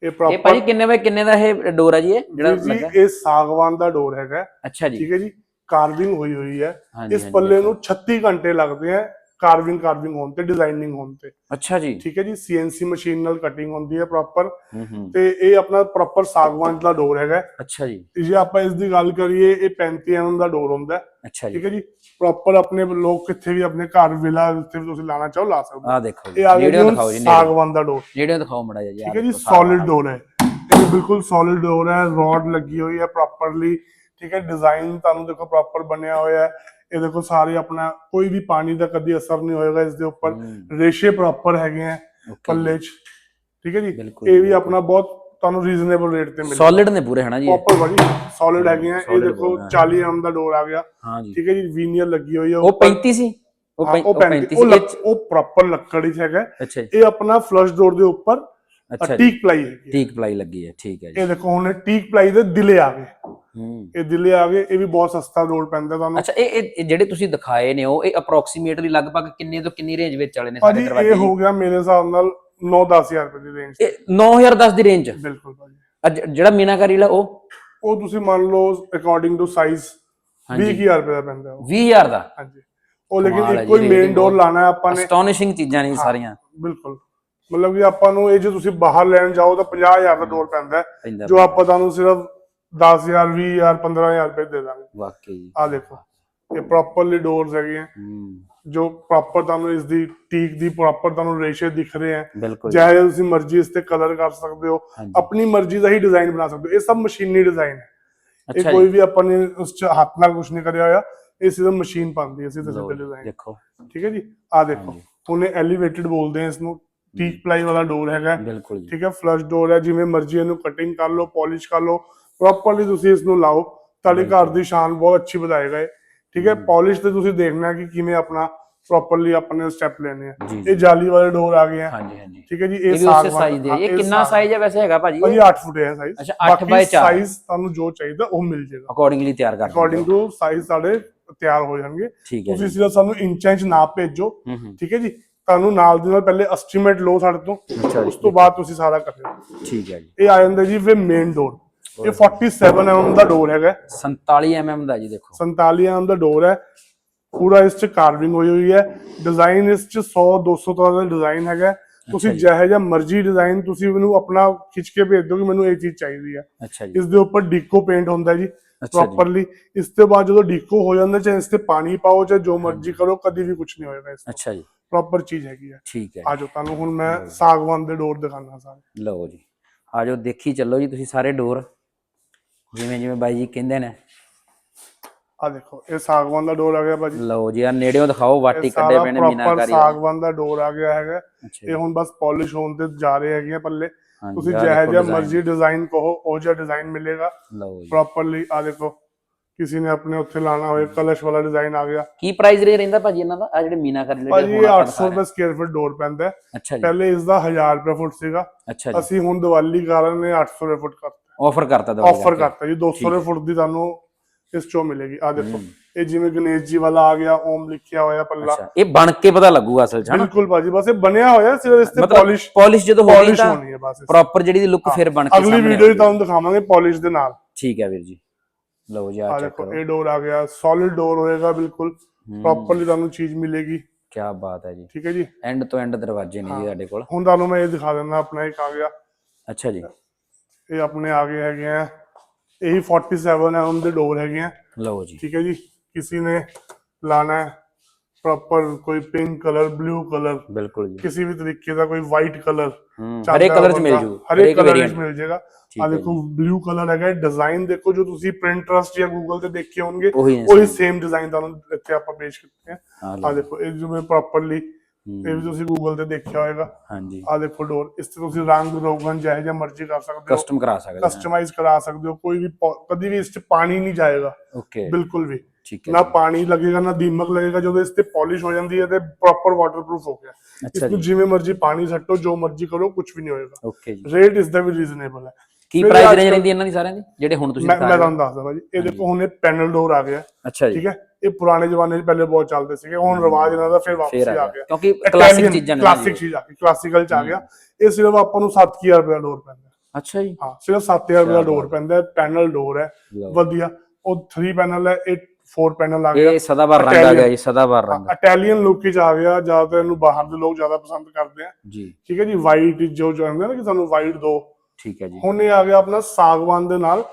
ਇਹ ਇਹ ਪ੍ਰੋਪਰ ਭਾਜੀ ਕਿੰਨੇ ਬਾਈ ਕਿੰਨੇ ਦਾ ਇਹ ਡੋਰ ਆ ਜੀ ਇਹ? ਜਿਹੜਾ ਜੀ ਲੱਗਾ? ਇਹ ਸਾਗਵਾਨ ਦਾ ਡੋਰ ਹੈਗਾ। ਅੱਛਾ ਜੀ। ਠੀਕ ਹੈ ਜੀ ਕਾਰਵਿੰਗ ਹੋਈ ਹੋਈ ਹੈ। ਹਾਂਜੀ, ਇਸ ਹਾਂਜੀ, ਪੱਲੇ ਨੂੰ 36 ਘੰਟੇ ਲੱਗਦੇ ਆ ਕਾਰਵਿੰਗ ਕਾਰਵਿੰਗ ਹੋਣ ਤੇ ਡਿਜ਼ਾਈਨਿੰਗ ਹੋਣ ਤੇ। ਅੱਛਾ ਜੀ। ਠੀਕ ਹੈ ਜੀ ਸੀਐਨਸੀ ਮਸ਼ੀਨ ਨਾਲ ਕਟਿੰਗ ਹੁੰਦੀ ਹੈ ਪ੍ਰੋਪਰ ਹੂੰ ਹੂੰ। ਤੇ ਇਹ ਆਪਣਾ ਪ੍ਰੋਪਰ ਸਾਗਵਾਨ ਦਾ ਡੋਰ ਹੈਗਾ। ਅੱਛਾ ਜੀ। ਜੇ ਆਪਾਂ ਇਸ ਦੀ ਗੱਲ ਕਰੀਏ ਇਹ 35 ਐਮਐਮ ਦਾ ਡੋਰ ਹੁੰਦਾ। ਹੈ ਅੱਛਾ ਜੀ। ਠੀਕ ਹੈ ਜੀ। ਪ੍ਰੋਪਰ ਆਪਣੇ ਲੋਕ ਕਿੱਥੇ ਵੀ ਆਪਣੇ ਘਰ ਵਿਲਾ ਉੱਤੇ ਵੀ ਤੁਸੀਂ ਲਾਣਾ ਚਾਹੋ ਲਾ ਸਕਦੇ ਆਹ ਦੇਖੋ ਜੀ। ਆ ਜੀ ਦਿਖਾਓ ਜੀ ਸਾਗਵਾਨ ਦਾ ਡੋਰ। ਨੇੜਿਓਂ ਦਿਖਾਓ ਮੜਾ ਜੀ ਠੀਕ ਹੈ ਜੀ ਸੋਲਿਡ ਡੋਰ ਹੈ। ਇਹ ਬਿਲਕੁਲ ਸੋਲਿਡ ਡੋਰ ਹੈ ਰੋਡ ਲੱਗੀ ਹੋਈ ਹੈ ਪ੍ਰੋਪਰਲੀ ਠੀਕ ਹੈ ਡਿਜ਼ਾਈਨ ਤੁਹਾਨੂੰ ਦੇਖੋ ਪ੍ਰੋਪਰ ਬਣਿਆ ਹੋਇਆ ਹੈ। ਇਹ ਦੇਖੋ ਸਾਰੇ ਆਪਣਾ ਕੋਈ ਵੀ ਪਾਣੀ ਦਾ ਕਦੀ ਅਸਰ ਨਹੀਂ ਹੋਏਗਾ ਇਸ ਦੇ ਉੱਪਰ। ਰੇਸ਼ੇ ਪ੍ਰੋਪਰ ਹੈਗੇ ਆ ਪੱਲੇ 'ਚ। ਠੀਕ ਹੈ ਜੀ। ਇਹ ਵੀ। ਆਪਣਾ ਬਹੁਤ ਤੁਹਾਨੂੰ ਰੀਜ਼ਨੇਬਲ ਰੇਟ ਤੇ ਮਿਲੇਗਾ। ਸੋਲਿਡ ਨੇ ਪੂਰੇ ਹਨਾ ਜੀ? ਪ੍ਰੋਪਰ ਬੜੀ ਸੋਲਿਡ ਹੈਗੇ ਆ ਇਹ ਦੇਖੋ ਬੋਲ ਹੈ। 40 ਐਮ ਦਾ ਡੋਰ ਆ ਗਿਆ। ਹਾਂ ਜੀ। ਠੀਕ ਹੈ ਜੀ ਵੀਨੀਅਰ ਲੱਗੀ ਹੋਈ ਹੈ ਉਹ 35 ਸੀ। ਉਹ ਹਾਂ, ਪੈਂ- ਉਹ ਉਹ 35 35 ਉਹ ਸੀ। ਉਹ ਪ੍ਰੋਪਰ ਲੱਕੜੀ 'ਚ ਹੈਗਾ। ਇਹ ਆਪਣਾ ਫਲਸ਼ ਡੋਰ ਦੇ ਉੱਪਰ ਅੱਛਾ ਟੀਕ ਪਲਾਈ ਹੈ। ਟੀਕ ਪਲਾਈ ਲੱਗੀ ਹੈ। ਠੀਕ ਹੈ ਜੀ। ਇਹ ਦੇਖੋ ਹੁਣ ਟੀਕ ਪਲਾਈ ਦੇ ਦਿਲੇ ਆ ਗਏ। ਹੂੰ। ਇਹ ਦਿਲੇ ਆ ਗਏ। ਇਹ ਵੀ ਬਹੁਤ ਸਸਤਾ ਡੋਰ ਪੈਂਦਾ ਤੁਹਾਨੂੰ। ਅੱਛਾ ਇਹ ਇਹ- ਜਿਹੜੇ ਤੁਸੀਂ ਦਿਖਾਏ ਨੇ ਉਹ ਇਹ ਅਪਰੋਕਸੀਮੇਟਲੀ ਲਗਭਗ ਕਿੰਨੇ ਤੋਂ ਕਿੰਨੀ ਰੇਂਜ ਵਿੱਚ ਚੱਲੇ ਨੇ ਸਾਡੇ ਭਾਜੀ ਦਰਵਾਜ਼ੇ? ਇਹ? ਹੋ ਗਿਆ ਮੇਰੇ ਹਿਸਾਬ ਨਾਲ 9-10000 ਰੁਪਏ ਦੀ ਰੇਂਜ ਇਹ 9010 ਦੀ ਰੇਂਜ ਬਿਲਕੁਲ ਭਾਜੀ। ਅੱਜ ਜਿਹੜਾ ਮੀਨਾਕਾਰੀ ਵਾਲਾ ਉਹ? ਉਹ ਤੁਸੀਂ ਮੰਨ ਲਓ ਅਕੋਰਡਿੰਗ ਟੂ ਸਾਈਜ਼ ਹਾਂਜੀ। 20000 ਰੁਪਏ ਦਾ ਪੈਂਦਾ ਉਹ। 20000 ਦਾ? ਹਾਂਜੀ। ਉਹ ਲੇਕਿਨ ਇੱਕੋ ਹੀ ਮੇਨ ਡੋਰ ਲਾਣਾ ਹੈ ਆਪਾਂ ਨੇ। ਅਸਟੋਨਿਸ਼ਿੰਗ ਚੀਜ਼ਾਂ ਨੇ ਸਾਰੀਆਂ। ਬਿਲਕੁਲ। ਮਤਲਬ ਕਿ ਆਪਾਂ ਨੂੰ ਇਹ ਜੇ ਤੁਸੀਂ ਬਾਹਰ ਲੈਣ ਜਾਓ ਤਾਂ 50000 ਦਾ ਡੋਰ ਪੈਂਦਾ ਜੋ ਆਪਾਂ ਤੁਹਾਨੂੰ ਸਿਰਫ 10000 20000 15000 ਰੁਪਏ ਦੇ ਦਾਂਗੇ। ਵਾਕਈ ਆ ਦੇਖੋ। ਇਹ ਪ੍ਰੋਪਰਲੀ ਡੋਰਸ ਹੈਗੇ ਆ। ਹੂੰ ਜੋ ਪ੍ਰੋਪਰ ਤੁਹਾਨੂੰ ਇਸ ਦੀ ਟੀਕ ਦੀ ਪ੍ਰੋਪਰ ਤੁਹਾਨੂੰ ਰੇਸ਼ੇ ਦਿਖ ਰਹੇ ਜੀ, ਚਾਹੇ ਤੁਸੀਂ ਮਰਜ਼ੀ ਇਸ ਤੇ ਕਲਰ ਕਰ ਸਕਦੇ ਹੋ ਆਪਣੀ ਮਰਜ਼ੀ ਦਾ ਹੀ ਡਿਜ਼ਾਈਨ ਬਣਾ ਸਕਦੇ ਹੋ। ਇਹ ਸਭ ਮਸ਼ੀਨੀ ਡਿਜ਼ਾਈਨ ਹੈ। ਇਹ ਕੋਈ ਵੀ ਆਪਾਂ ਨੇ ਉਸ ਚ ਹੱਥ ਨਾਲ ਕੁਝ ਨਹੀਂ ਕਰਿਆ ਹੋਇਆ। ਇਹ ਸਿਰਫ ਮਸ਼ੀਨ ਪਾਉਂਦੀ ਹੈ ਸਿੱਧੇ ਸਿੱਧੇ ਡਿਜ਼ਾਈਨ ਦੇਖੋ। ਠੀਕ ਹੈ ਜੀ? ਆ ਦੇਖੋ। ਉਹਨੇ ਐਲੀਵੇਟਡ ਬੋਲਦੇ ਆ ਇਸ ਨੂੰ ਟੀਕ ਪਲਾਈ ਵਾਲਾ ਡੋਰ ਹੈਗਾ। ਠੀਕ ਹੈ? ਫਲਸ਼ ਡੋਰ ਹੈ ਜਿਵੇਂ ਮਰਜ਼ੀ ਇਹਨੂੰ ਕਟਿੰਗ ਕਰ ਲਓ ਪਾਲਿਸ਼ ਕਰ ਲਓ। ਪ੍ਰੋਪਰਲੀ ਤੁਸੀਂ ਇਸ ਨੂੰ ਲਾਓ। ਤੁਹਾਡੇ ਘਰ ਦੀ ਸ਼ਾਨ ਬਹੁਤ ਅੱਛੀ ਵਧਾਏਗਾ ਇਹ। ਠੀਕ ਹੈ। ਪਾਲਿਸ਼ ਤੇ ਤੁਸੀਂ ਦੇਖਣਾ ਕਿ ਕਿਵੇਂ ਆਪਣਾ ਪ੍ਰੋਪਰਲੀ ਆਪਣੇ ਸਟੈਪ ਲੈਣੇ ਆ। ਇਹ ਜਾਲੀ ਵਾਲੇ ਡੋਰ ਆ ਗਏ ਆ। ਹਾਂਜੀ ਹਾਂਜੀ। ਠੀਕ ਹੈ ਜੀ ਇਹ ਸਾਗਵਾਨ- ਸਾਈਜ਼ ਦੇ ਇਹ ਕਿੰਨਾ ਸਾਗ- ਸਾਈਜ਼ ਹੈ ਵੈਸੇ ਹੈਗਾ ਭਾਜੀ? ਭਾਜੀ 8 ਫੁੱਟ ਹੈ ਸਾਈਜ਼ ਅੱਛਾ, ਅੱਠ by ਚਾਰ। ਸਾਈਜ਼ ਤੁਹਾਨੂੰ ਜੋ ਚਾਹੀਦਾ ਉਹ ਮਿਲ ਜਾਏਗਾ। ਅਕੋਰਡਿੰਗਲੀ ਤਿਆਰ ਕਰ ਅਕੋਰਡਿੰਗ ਟੂ ਸਾਈਜ਼ ਸਾਡੇ ਤਿਆਰ ਹੋ ਜਾਣਗੇ। ਤੁਸੀਂ ਸਿਰਫ ਸਾਨੂੰ ਇੰਚਾਂ 'ਚ ਨਾਪ ਭੇਜੋ। ਠੀਕ ਹੈ ਜੀ ਤੁਹਾਨੂੰ ਨਾਲ ਦੀ ਨਾਲ ਪਹਿਲੇ ਐਸਟੀਮੇਟ ਲਓ ਸਾਡੇ ਤੋਂ। ਉਸ ਤੋਂ ਬਾਅਦ ਤੁਸੀਂ ਸਾਰਾ ਕਰਿਓ ਠੀਕ ਹੈ ਜੀ। ਇਹ ਆ ਜਾਂਦਾ ਜੀ ਫਿਰ ਮੇਨ ਡੋਰ ਇਹ 47 mm ਦਾ ਡੋਰ ਹੈਗਾ। 47 mm ਦਾ ਜੀ ਦੇਖੋ। 47 mm ਦਾ ਡੋਰ ਹੈ। ਪੂਰਾ ਇਸ 'ਚ ਕਾਰਵਿੰਗ ਹੋਈ ਹੋਈ ਹੈ। ਡਿਜ਼ਾਈਨ ਇਸ 'ਚ 100 200 ਤਰ੍ਹਾਂ ਦਾ ਡਿਜ਼ਾਈਨ ਹੈਗਾ। ਤੁਸੀਂ। ਜਿਹੋ ਜਿਹਾ ਮਰਜ਼ੀ ਡਿਜ਼ਾਈਨ ਤੁਸੀਂ ਮੈਨੂੰ ਆਪਣਾ ਖਿੱਚ ਕੇ ਭੇਜ ਦਿਓ ਕਿ ਮੈਨੂੰ ਇਹ ਚੀਜ਼ ਚਾਹੀਦੀ ਹੈ। ਅੱਛਾ ਜੀ। ਇਸ ਦੇ ਉੱਪਰ ਡੀਕੋ ਪੇਂਟ ਹੁੰਦਾ ਜੀ ਪ੍ਰੋਪਰਲੀ ਇਸ ਤੋਂ ਬਾਅਦ ਜਦੋਂ ਡੀਕੋ ਹੋ ਜਾਂਦਾ ਚਾਹੇ ਇਸ ਤੇ ਪਾਣੀ ਪਾਓ ਚਾਹੇ ਜੋ ਮਰਜ਼ੀ ਕਰੋ ਕਦੀ ਵੀ ਕੁਝ ਨਹੀਂ ਹੋਏਗਾ ਇਸ ਅੱਛਾ ਜੀ। ਪ੍ਰੋਪਰ ਚੀਜ਼ ਹੈਗੀ ਹੈ। ਠੀਕ ਹੈ। ਆ ਜਾਓ ਤੁਹਾਨੂੰ ਹੁਣ ਮੈਂ ਸਾਗਵਾਨ ਦੇ ਡੋਰ ਦਿਖਾਣਾ ਸਾਰੇ। ਲਓ ਜੀ। ਆ ਜਾਓ ਦੇਖੀ ਚੱਲੋ ਜੀ ਤੁਸੀਂ ਸਾਰੇ ਡੋਰ ਜਿਵੇਂ ਜਿਵੇਂ ਬਾਈ ਜੀ ਕਹਿੰਦੇ ਨੇ। ਆ ਦੇਖੋ ਇਹ ਸਾਗਵਾਨ ਦਾ ਡੋਰ ਆ ਗਿਆ ਭਾਜੀ। ਲਓ ਜੀ ਆ ਨੇੜਿਓਂ ਦਿਖਾਓ ਵਾਟੀ ਕੱਢੇ ਪ੍ਰੋਪਰ ਮੀਨਾਕਾਰੀ। ਸਾਗਵਾਨ ਦਾ ਡੋਰ ਆ ਗਿਆ ਹੈਗਾ। ਇਹ ਹੁਣ ਬਸ ਪਾਲਿਸ਼ ਹੋਣ ਤੇ ਜਾ ਰਹੇ ਹੈਗੇ ਪੱਲੇ। ਤੁਸੀਂ ਆਹ ਜਿਹੋ। ਮਰਜ਼ੀ ਡਿਜ਼ਾਈਨ ਕਹੋ ਉਹ ਜਿਹਾ ਡਿਜ਼ਾਈਨ ਮਿਲੇਗਾ। ਲਓ ਜੀ। ਪ੍ਰੋਪਰਲੀ ਆ ਦੇਖੋ ਕਿਸੇ ਨੇ ਆਪਣੇ ਉੱਥੇ ਲਾਣਾ ਹੋਏ ਕਲਸ਼ ਵਾਲਾ ਡਿਜ਼ਾਈਨ ਆ ਗਿਆ। ਕੀ ਪ੍ਰਾਈਸ ਰੇ ਰਹਿੰਦਾ ਭਾਜੀ ਇਹਨਾਂ ਦਾ? ਆ ਜਿਹੜੇ ਮੀਨਾਕਾਰੀ ਜਿਹੜੇ ਭਾਜੀ ਹੁਣ ਇਹ ਆਪਾਂ 800 ਦਿਖਾ ਰਹੇ ਰੁਪਏ ਸਕੁਅਰ ਫੁੱਟ ਡੋਰ ਪੈਂਦਾ। ਪਹਿਲੇ ਇਸ ਦਾ 1000 ਰੁਪਏ ਫੁੱਟ ਸੀਗਾ। ਅਸੀਂ ਹੁਣ ਦੀਵਾਲੀ ਕਾਰਨ ਨੇ 800 ਰੁਪਏ ਫੁੱਟ ਕਰਤਾ। ਆਫਰ ਕਰਤਾ ਦਵਾਈ ਆਫਰ। ਕਰਤਾ ਜੀ 200 ਰੁਪਏ ਫੁੱਟ ਦੀ ਤੁਹਾਨੂੰ ਇਸ ਚੋਂ ਮਿਲੇਗੀ। ਆ ਦੇਖੋ। ਇਹ ਜਿਵੇਂ ਗਣੇਸ਼ ਜੀ ਵਾਲਾ ਆ ਗਿਆ ਓਮ ਲਿਖਿਆ ਹੋਇਆ ਪੱਲਾ। ਇਹ ਬਣ ਕੇ ਪਤਾ ਲੱਗੂਗਾ ਅਸਲ ਚ ਬਿਲਕੁਲ ਭਾਜੀ ਬਸ ਇਹ ਬਣਿਆ ਹੋਇਆ ਸਿਰਫ ਇਸ ਤੇ ਪਾਲਿਸ਼ ਪਾਲਿਸ਼ ਜਦੋਂ ਤਾਂ ਹੋਣੀ ਇਸ ਪ੍ਰੋਪਰ ਜਿਹੜੀ ਦੀ ਲੁੱਕ ਫਿਰ ਬਣ ਕੇ ਅਗਲੀ ਵੀਡੀਓ 'ਚ ਆਊਗੀ। ਤੁਹਾਨੂੰ ਦਿਖਾਵਾਂਗੇ ਪਾਲਿਸ਼ ਦੇ ਨਾਲ। ਠੀਕ ਹੈ ਵੀਰ ਜੀ। ਲਓ ਜੀ ਆ ਚੈੱਕ ਕਰੋ। ਇਹ ਡੋਰ ਆ ਗਿਆ ਸੋਲਿਡ ਡੋਰ ਹੋਏਗਾ ਬਿਲਕੁਲ। ਪ੍ਰੋਪਰਲੀ ਤੁਹਾਨੂੰ ਚੀਜ਼ ਮਿਲੇਗੀ। ਕੀ ਬਾਤ ਹੈ ਜੀ। ਠੀਕ ਹੈ ਜੀ। ਐਂਡ ਤੋਂ ਐਂਡ ਦਰਵਾਜ਼ੇ ਨੇ ਜੀ ਤੁਹਾਡੇ ਕੋਲ। ਹੁਣ ਤੁਹਾਨੂੰ ਮੈਂ ਇਹ ਦਿਖਾ ਦਿੰਦਾ ਆਪਣਾ ਇੱਕ ਆ ਗਿਆ। ਅੱਛਾ ਜੀ। ਇਹ ਆਪਣੇ ਆ ਗਏ ਹੈਗੇ ਆ। ਇਹੀ 47 ਐਮ ਦੇ ਡੋਰ ਹੈਗੇ ਆ। ਲਓ ਜੀ। ਠੀਕ ਹੈ ਜੀ। ਕਿਸੇ ਨੇ ਲਾਣਾ ਹੈ ਪ੍ਰੋਪਰ ਕੋਈ ਪਿੰਕ ਕਲਰ ਬਲੂ ਕਲਰ ਬਿਲਕੁਲ ਜੀ। ਕਿਸੇ ਵੀ ਤਰੀਕੇ ਦਾ ਕੋਈ ਵਾਈਟ ਕਲਰ ਹੂੰ। ਹਰੇਕ ਕਲਰ ਚ ਮਿਲ ਜੂ। ਹਰੇਕ ਕਲਰ ਵਿੱਚ variant। ਮਿਲ ਜਾਏਗਾ ਠੀਕ ਆ ਹੈ ਦੇਖੋ ਬਲੂ ਕਲਰ ਹੈਗਾ। ਡਿਜ਼ਾਈਨ ਦੇਖੋ ਜੋ ਤੁਸੀਂ ਪ੍ਰਿੰਟਰਸਟ ਜਾਂ ਗੂਗਲ ਤੇ ਦੇਖੇ ਹੋਣਗੇ ਉਹੀ ਹੈ ਉਹੀ same। ਸੇਮ ਡਿਜ਼ਾਈਨ ਤੁਹਾਨੂੰ ਇੱਥੇ ਆਪਾਂ ਪੇਸ਼ ਕੀਤੇ ਆ। ਹਾਂ ਆ ਲਓ। ਦੇਖੋ ਇਹ ਜਿਵੇਂ ਪ੍ਰੋਪਰਲੀ ਇਹ ਵੀ ਤੁਸੀਂ ਗੂਗਲ ਤੇ ਦੇਖਿਆ ਹੋਏਗਾ। ਹਾਂਜੀ। ਆ ਦੇਖੋ ਡੋਰ ਇਸ ਤੇ ਤੁਸੀਂ ਰੰਗ ਰੋਗਨ ਜਿਹੋ ਜਿਹਾ ਮਰਜ਼ੀ ਕਰ ਸਕਦੇ ਹੋ। ਕਸਟਮ ਕਰਾ ਸਕਦੇ ਹਾਂ। ਕਸਟਮਾਈਜ਼ ਕਰਾ ਸਕਦੇ ਹੋ। ਕੋਈ ਵੀ ਕਦੀ ਵੀ ਇਸ ਚ ਪਾਣੀ ਨਹੀਂ ਜਾਏਗਾ। ਓਕੇ ਬਿਲਕੁਲ ਵੀ। ਠੀਕ ਹੈ ਨਾ ਪਾਣੀ ਲੱਗੇਗਾ ਨਾ ਦੀਮਕ ਲੱਗੇਗਾ। ਜਦੋਂ ਇਸ ਤੇ ਪਾਲਿਸ਼ ਹੋ ਜਾਂਦੀ ਹੈ ਤੇ ਪ੍ਰੋਪਰ ਵਾਟਰਪ੍ਰੂਫ ਹੋ ਗਿਆ। ਇਸ ਨੂੰ ਜੀ। ਜਿਵੇਂ ਮਰਜ਼ੀ ਪਾਣੀ ਸੱਟੋ ਜੋ ਮਰਜ਼ੀ ਕਰੋ ਕੁਝ ਵੀ ਨਹੀਂ ਹੋਏਗਾ। ਓਕੇ ਜੀ। ਰੇਟ ਇਸ ਦਾ ਵੀ ਰੀਜ਼ਨੇਬਲ ਹੈ। ਕੀ ਪ੍ਰਾਈਸ ਅੱਜ ਰੇਂਜ ਰਹਿੰਦੀ ਇਹਨਾਂ ਦੀ ਸਾਰਿਆਂ ਦੀ? ਜਿਹੜੇ ਹੁਣ ਤੁਸੀਂ ਮੈਂ ਦਿਖਾ ਮੈਂ ਰਹੇ ਹੋ? ਤੁਹਾਨੂੰ ਦੱਸਦਾ ਭਾਜੀ ਇਹ ਦੇਖੋ ਹੁਣ ਇਹ ਪੈਨਲ ਡੋਰ ਆ ਗਿਆ। ਅੱਛਾ ਜੀ। ਠੀਕ ਹੈ? ਇਹ ਪੁਰਾਣੇ ਜ਼ਮਾਨੇ 'ਚ ਪਹਿਲੇ ਬਹੁਤ ਚੱਲਦੇ ਸੀਗੇ ਹੁਣ ਰਿਵਾਜ ਇਹਨਾਂ ਦਾ ਫਿਰ ਵਾਪਸ ਫੇਰ ਆ ਆ ਗਿਆ। ਗਿਆ। ਕਿਉਂਕਿ ਕਲਾਸਿਕ ਚੀਜ਼ਾਂ ਨੇ ਕਲਾਸਿਕ ਜੀ। ਚੀਜ਼ ਆ ਗਈ ਕਲਾਸਿਕਲ ਚ ਆ ਗਿਆ। ਇਹ ਸਿਰਫ ਆਪਾਂ ਨੂੰ 7000 ਰੁਪਏ ਦਾ ਡੋਰ ਪੈਂਦਾ ਅੱਛਾ ਜੀ। ਹਾਂ ਸਿਰਫ 7000 ਰੁਪਏ ਦਾ ਡੋਰ ਪੈਂਦਾ ਪੈਨਲ ਡੋਰ ਹੈ। ਲਓ। ਵਧੀਆ। ਉਹ 3 ਪੈਨਲ ਹੈ ਇਹ ਫੋਰ ਪੈਨਲ ਆ ਗਿਆ। ਇਹ ਸਦਾਬਹਾਰ ਰੰਗ ਆ ਗਿਆ ਜੀ ਸਦਾਬਹਾਰ ਰੰਗ। ਇਟਾਲੀਅਨ ਲੁੱਕ ਵਿੱਚ ਆ ਗਿਆ ਜ਼ਿਆਦਾਤਰ ਇਹਨੂੰ ਬਾਹਰ ਦੇ ਲੋਕ ਜ਼ਿਆਦਾ ਪਸੰਦ ਕਰਦੇ ਆ। ਜੀ। ਠੀਕ ਹੈ ਜੀ ਵਾਈਟ ਜੋ ਚਾਹੁੰਦੇ ਨਾ ਕਿ ਸਾਨੂੰ ਵਾਈਟ ਦੋ। ਠੀਕ ਹੈ ਜੀ। ਹੁਣ ਇਹ ਆ ਗਿਆ ਆਪਣਾ ਸਾਗਵਾਨ ਦੇ ਨਾਲ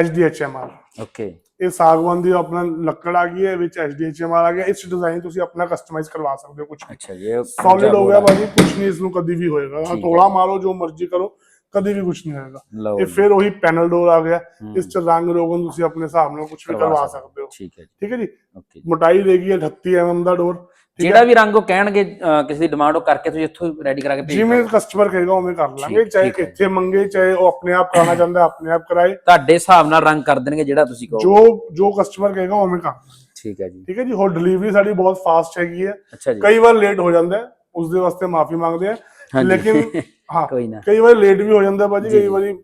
HDHMR ਓਕੇ। ਇਹ ਸਾਗਵਾਨ ਦੀ ਆਪਣਾ ਲੱਕੜ ਆ ਗਈ ਹੈ ਵਿੱਚ HDHMR ਆ ਗਿਆ। ਇਸ ਡਿਜ਼ਾਈਨ ਤੁਸੀਂ ਆਪਣਾ ਕਸਟਮਾਈਜ਼ ਕਰਵਾ ਸਕਦੇ ਹੋ ਕੁਝ ਅੱਛਾ ਜੀ ਸੋਲਿਡ ਹੋ ਗਿਆ ਬਾਜੀ ਕੁਝ ਨਹੀਂ ਇਸ ਨੂੰ ਕਦੀ ਵੀ ਹੋਏਗਾ। ਥੋੜਾ ਮਾਰੋ ਜੋ ਮਰਜ਼ੀ ਕਰੋ ਕਦੀ ਵੀ ਕੁਝ ਨਹੀਂ ਹੋਏਗਾ। ਇਹ ਫਿਰ ਉਹੀ ਪੈਨਲ ਡੋਰ ਆ ਗਿਆ। ਇਸ ਚ ਰੰਗ ਰੋਗਨ ਤੁਸੀਂ ਆਪਣੇ ਹਿਸਾਬ ਨਾਲ ਕੁਝ ਵੀ ਕਰਵਾ ਸਕਦੇ ਹੋ। ਠੀਕ ਹੈ ਜੀ। ਠੀਕ ਹੈ ਜੀ? ਓਕੇ। ਮੋਟਾਈ ਰਹੇਗੀ 38 mm ਦਾ ਡੋਰ। ਜਿਹੜਾ ਵੀ ਰੰਗ ਉਹ ਕਹਿਣਗੇ ਅਹ, ਕਿਸੇ ਦੀ ਡਿਮਾਂਡ ਉਹ ਕਰਕੇ ਤੁਸੀਂ ਇੱਥੋਂ ਰੈਡੀ ਕਰਾ ਕੇ ਭੇਜ ਜਿਵੇਂ ਦਿਓ ਕਸਟਮਰ ਕਹੇਗਾ ਉਵੇਂ ਕਰ ਲਾਂਗੇ ਠੀਕ- ਚਾਹੇ ਠੀਕ ਹੈ। ਇੱਥੇ ਮੰਗੇ ਚਾਹੇ ਉਹ ਆਪਣੇ ਆਪ ਕਰਾਉਣਾ ਚਾਹੁੰਦਾ ਆਪਣੇ ਆਪ ਕਰਾਏ। ਤੁਹਾਡੇ ਹਿਸਾਬ ਨਾਲ ਰੰਗ ਕਰ ਦੇਣਗੇ ਜਿਹੜਾ ਤੁਸੀਂ ਕਹੋ ਜੋ ਜੋ ਕਸਟਮਰ ਕਹੇਗਾ ਉਵੇਂ ਕਰ ਠੀਕ ਹੈ ਜੀ। ਠੀਕ ਹੈ ਜੀ ਹੋਰ ਡਿਲੀਵਰੀ ਸਾਡੀ ਬਹੁਤ ਫਾਸਟ ਹੈਗੀ ਹੈ। ਅੱਛਾ ਜੀ। ਕਈ ਵਾਰ ਲੇਟ ਹੋ ਜਾਂਦਾ ਹੈ ਉਸ ਦੇ ਵਾਸਤੇ ਮਾਫੀ ਮੰਗਦੇ ਆ ਹਾਂਜੀ। ਲੇਕਿਨ ਹਾਂ ਕੋਈ ਨਾ। ਕਈ ਵਾਰ ਲੇਟ ਵੀ ਹੋ ਜਾਂਦਾ ਹੈ ਭਾਜੀ ਜੀ। ਕਈ ਵਾਰੀ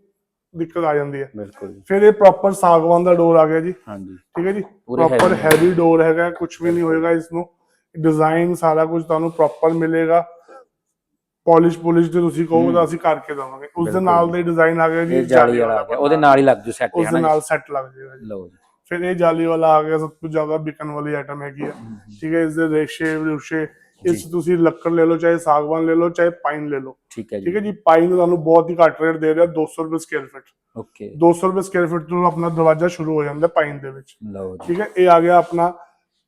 ਦਿੱਕਤ ਆ ਜਾਂਦੀ ਹੈ। ਬਿਲਕੁਲ ਜੀ, ਫਿਰ ਇਹ ਪ੍ਰੋਪਰ ਸਾਗਵਾਨ ਦਾ ਡੋਰ ਆ ਗਿਆ ਜੀ। ਹਾਂਜੀ। ਠੀਕ ਹੈ ਜੀ ਪੂਰੇ heavy ਹੈਵੀ ਡੋਰ ਹੈਗਾ ਕੁਝ ਵੀ ਨਹੀਂ ਹੋਏਗਾ ਇਸ ਨੂੰ। ਡਿਜ਼ਾਈਨ ਸਾਰਾ ਕੁਝ ਤੁਹਾਨੂੰ ਪ੍ਰੋਪਰ ਮਿਲੇਗਾ। ਪਾਲਿਸ਼ ਪੁਲਿਸ਼ ਤੇ ਤੁਸੀਂ ਕਹੋਗੇ ਤਾਂ ਅਸੀਂ ਕਰਕੇ ਦਵਾਂਗੇ। ਉਸ ਦੇ। ਨਾਲ ਦੇ ਡਿਜ਼ਾਈਨ ਆ ਗਿਆ ਜੀ ਜਾਲੀ ਵਾਲਾ ਆ ਗਿਆ। ਉਹਦੇ ਨਾਲ ਹੀ ਲੱਗ ਜੂ ਸੈੱਟ ਉਸ ਦੇ ਨਾਲ ਸੈੱਟ ਲੱਗ ਜਾਏਗਾ ਜੀ? ਲਓ ਜੀ। ਫਿਰ ਇਹ ਜਾਲੀ ਵਾਲਾ ਆ ਗਿਆ ਸਭ ਤੋਂ ਜ਼ਿਆਦਾ ਵਿਕਣ ਵਾਲੀ ਆਈਟਮ ਹੈਗੀ ਹੈ ਠੀਕ ਹੈ ਇਸ ਦੇ ਰੇਸ਼ੇ ਰੁਸ਼ੇ ਇਸ ਤੁਸੀਂ ਲੱਕੜ ਲੈ ਲਓ ਚਾਹੇ ਸਾਗਵਾਨ ਲੈ ਲਓ ਚਾਹੇ ਪਾਈਨ ਲੈ ਲਓ। ਠੀਕ ਹੈ ਠੀਕ ਜੀ ਹੈ ਜੀ ਪਾਈਨ ਤੁਹਾਨੂੰ ਬਹੁਤ ਹੀ ਘੱਟ ਰੇਟ ਦੇ ਰਿਹਾ 200 ਰੁਪਏ ਸਕੁਅਰ ਫੁੱਟ ਓਕੇ 200 ਰੁਪਏ ਸਕੁਅਰ ਫੁੱਟ ਤੋਂ ਆਪਣਾ ਦਰਵਾਜ਼ਾ ਸ਼ੁਰੂ ਹੋ ਜਾਂਦਾ ਪਾਈਨ ਦੇ ਵਿੱਚ। ਲਓ ਜੀ। ਠੀਕ ਹੈ ਇਹ ਆ ਗਿਆ ਆਪਣਾ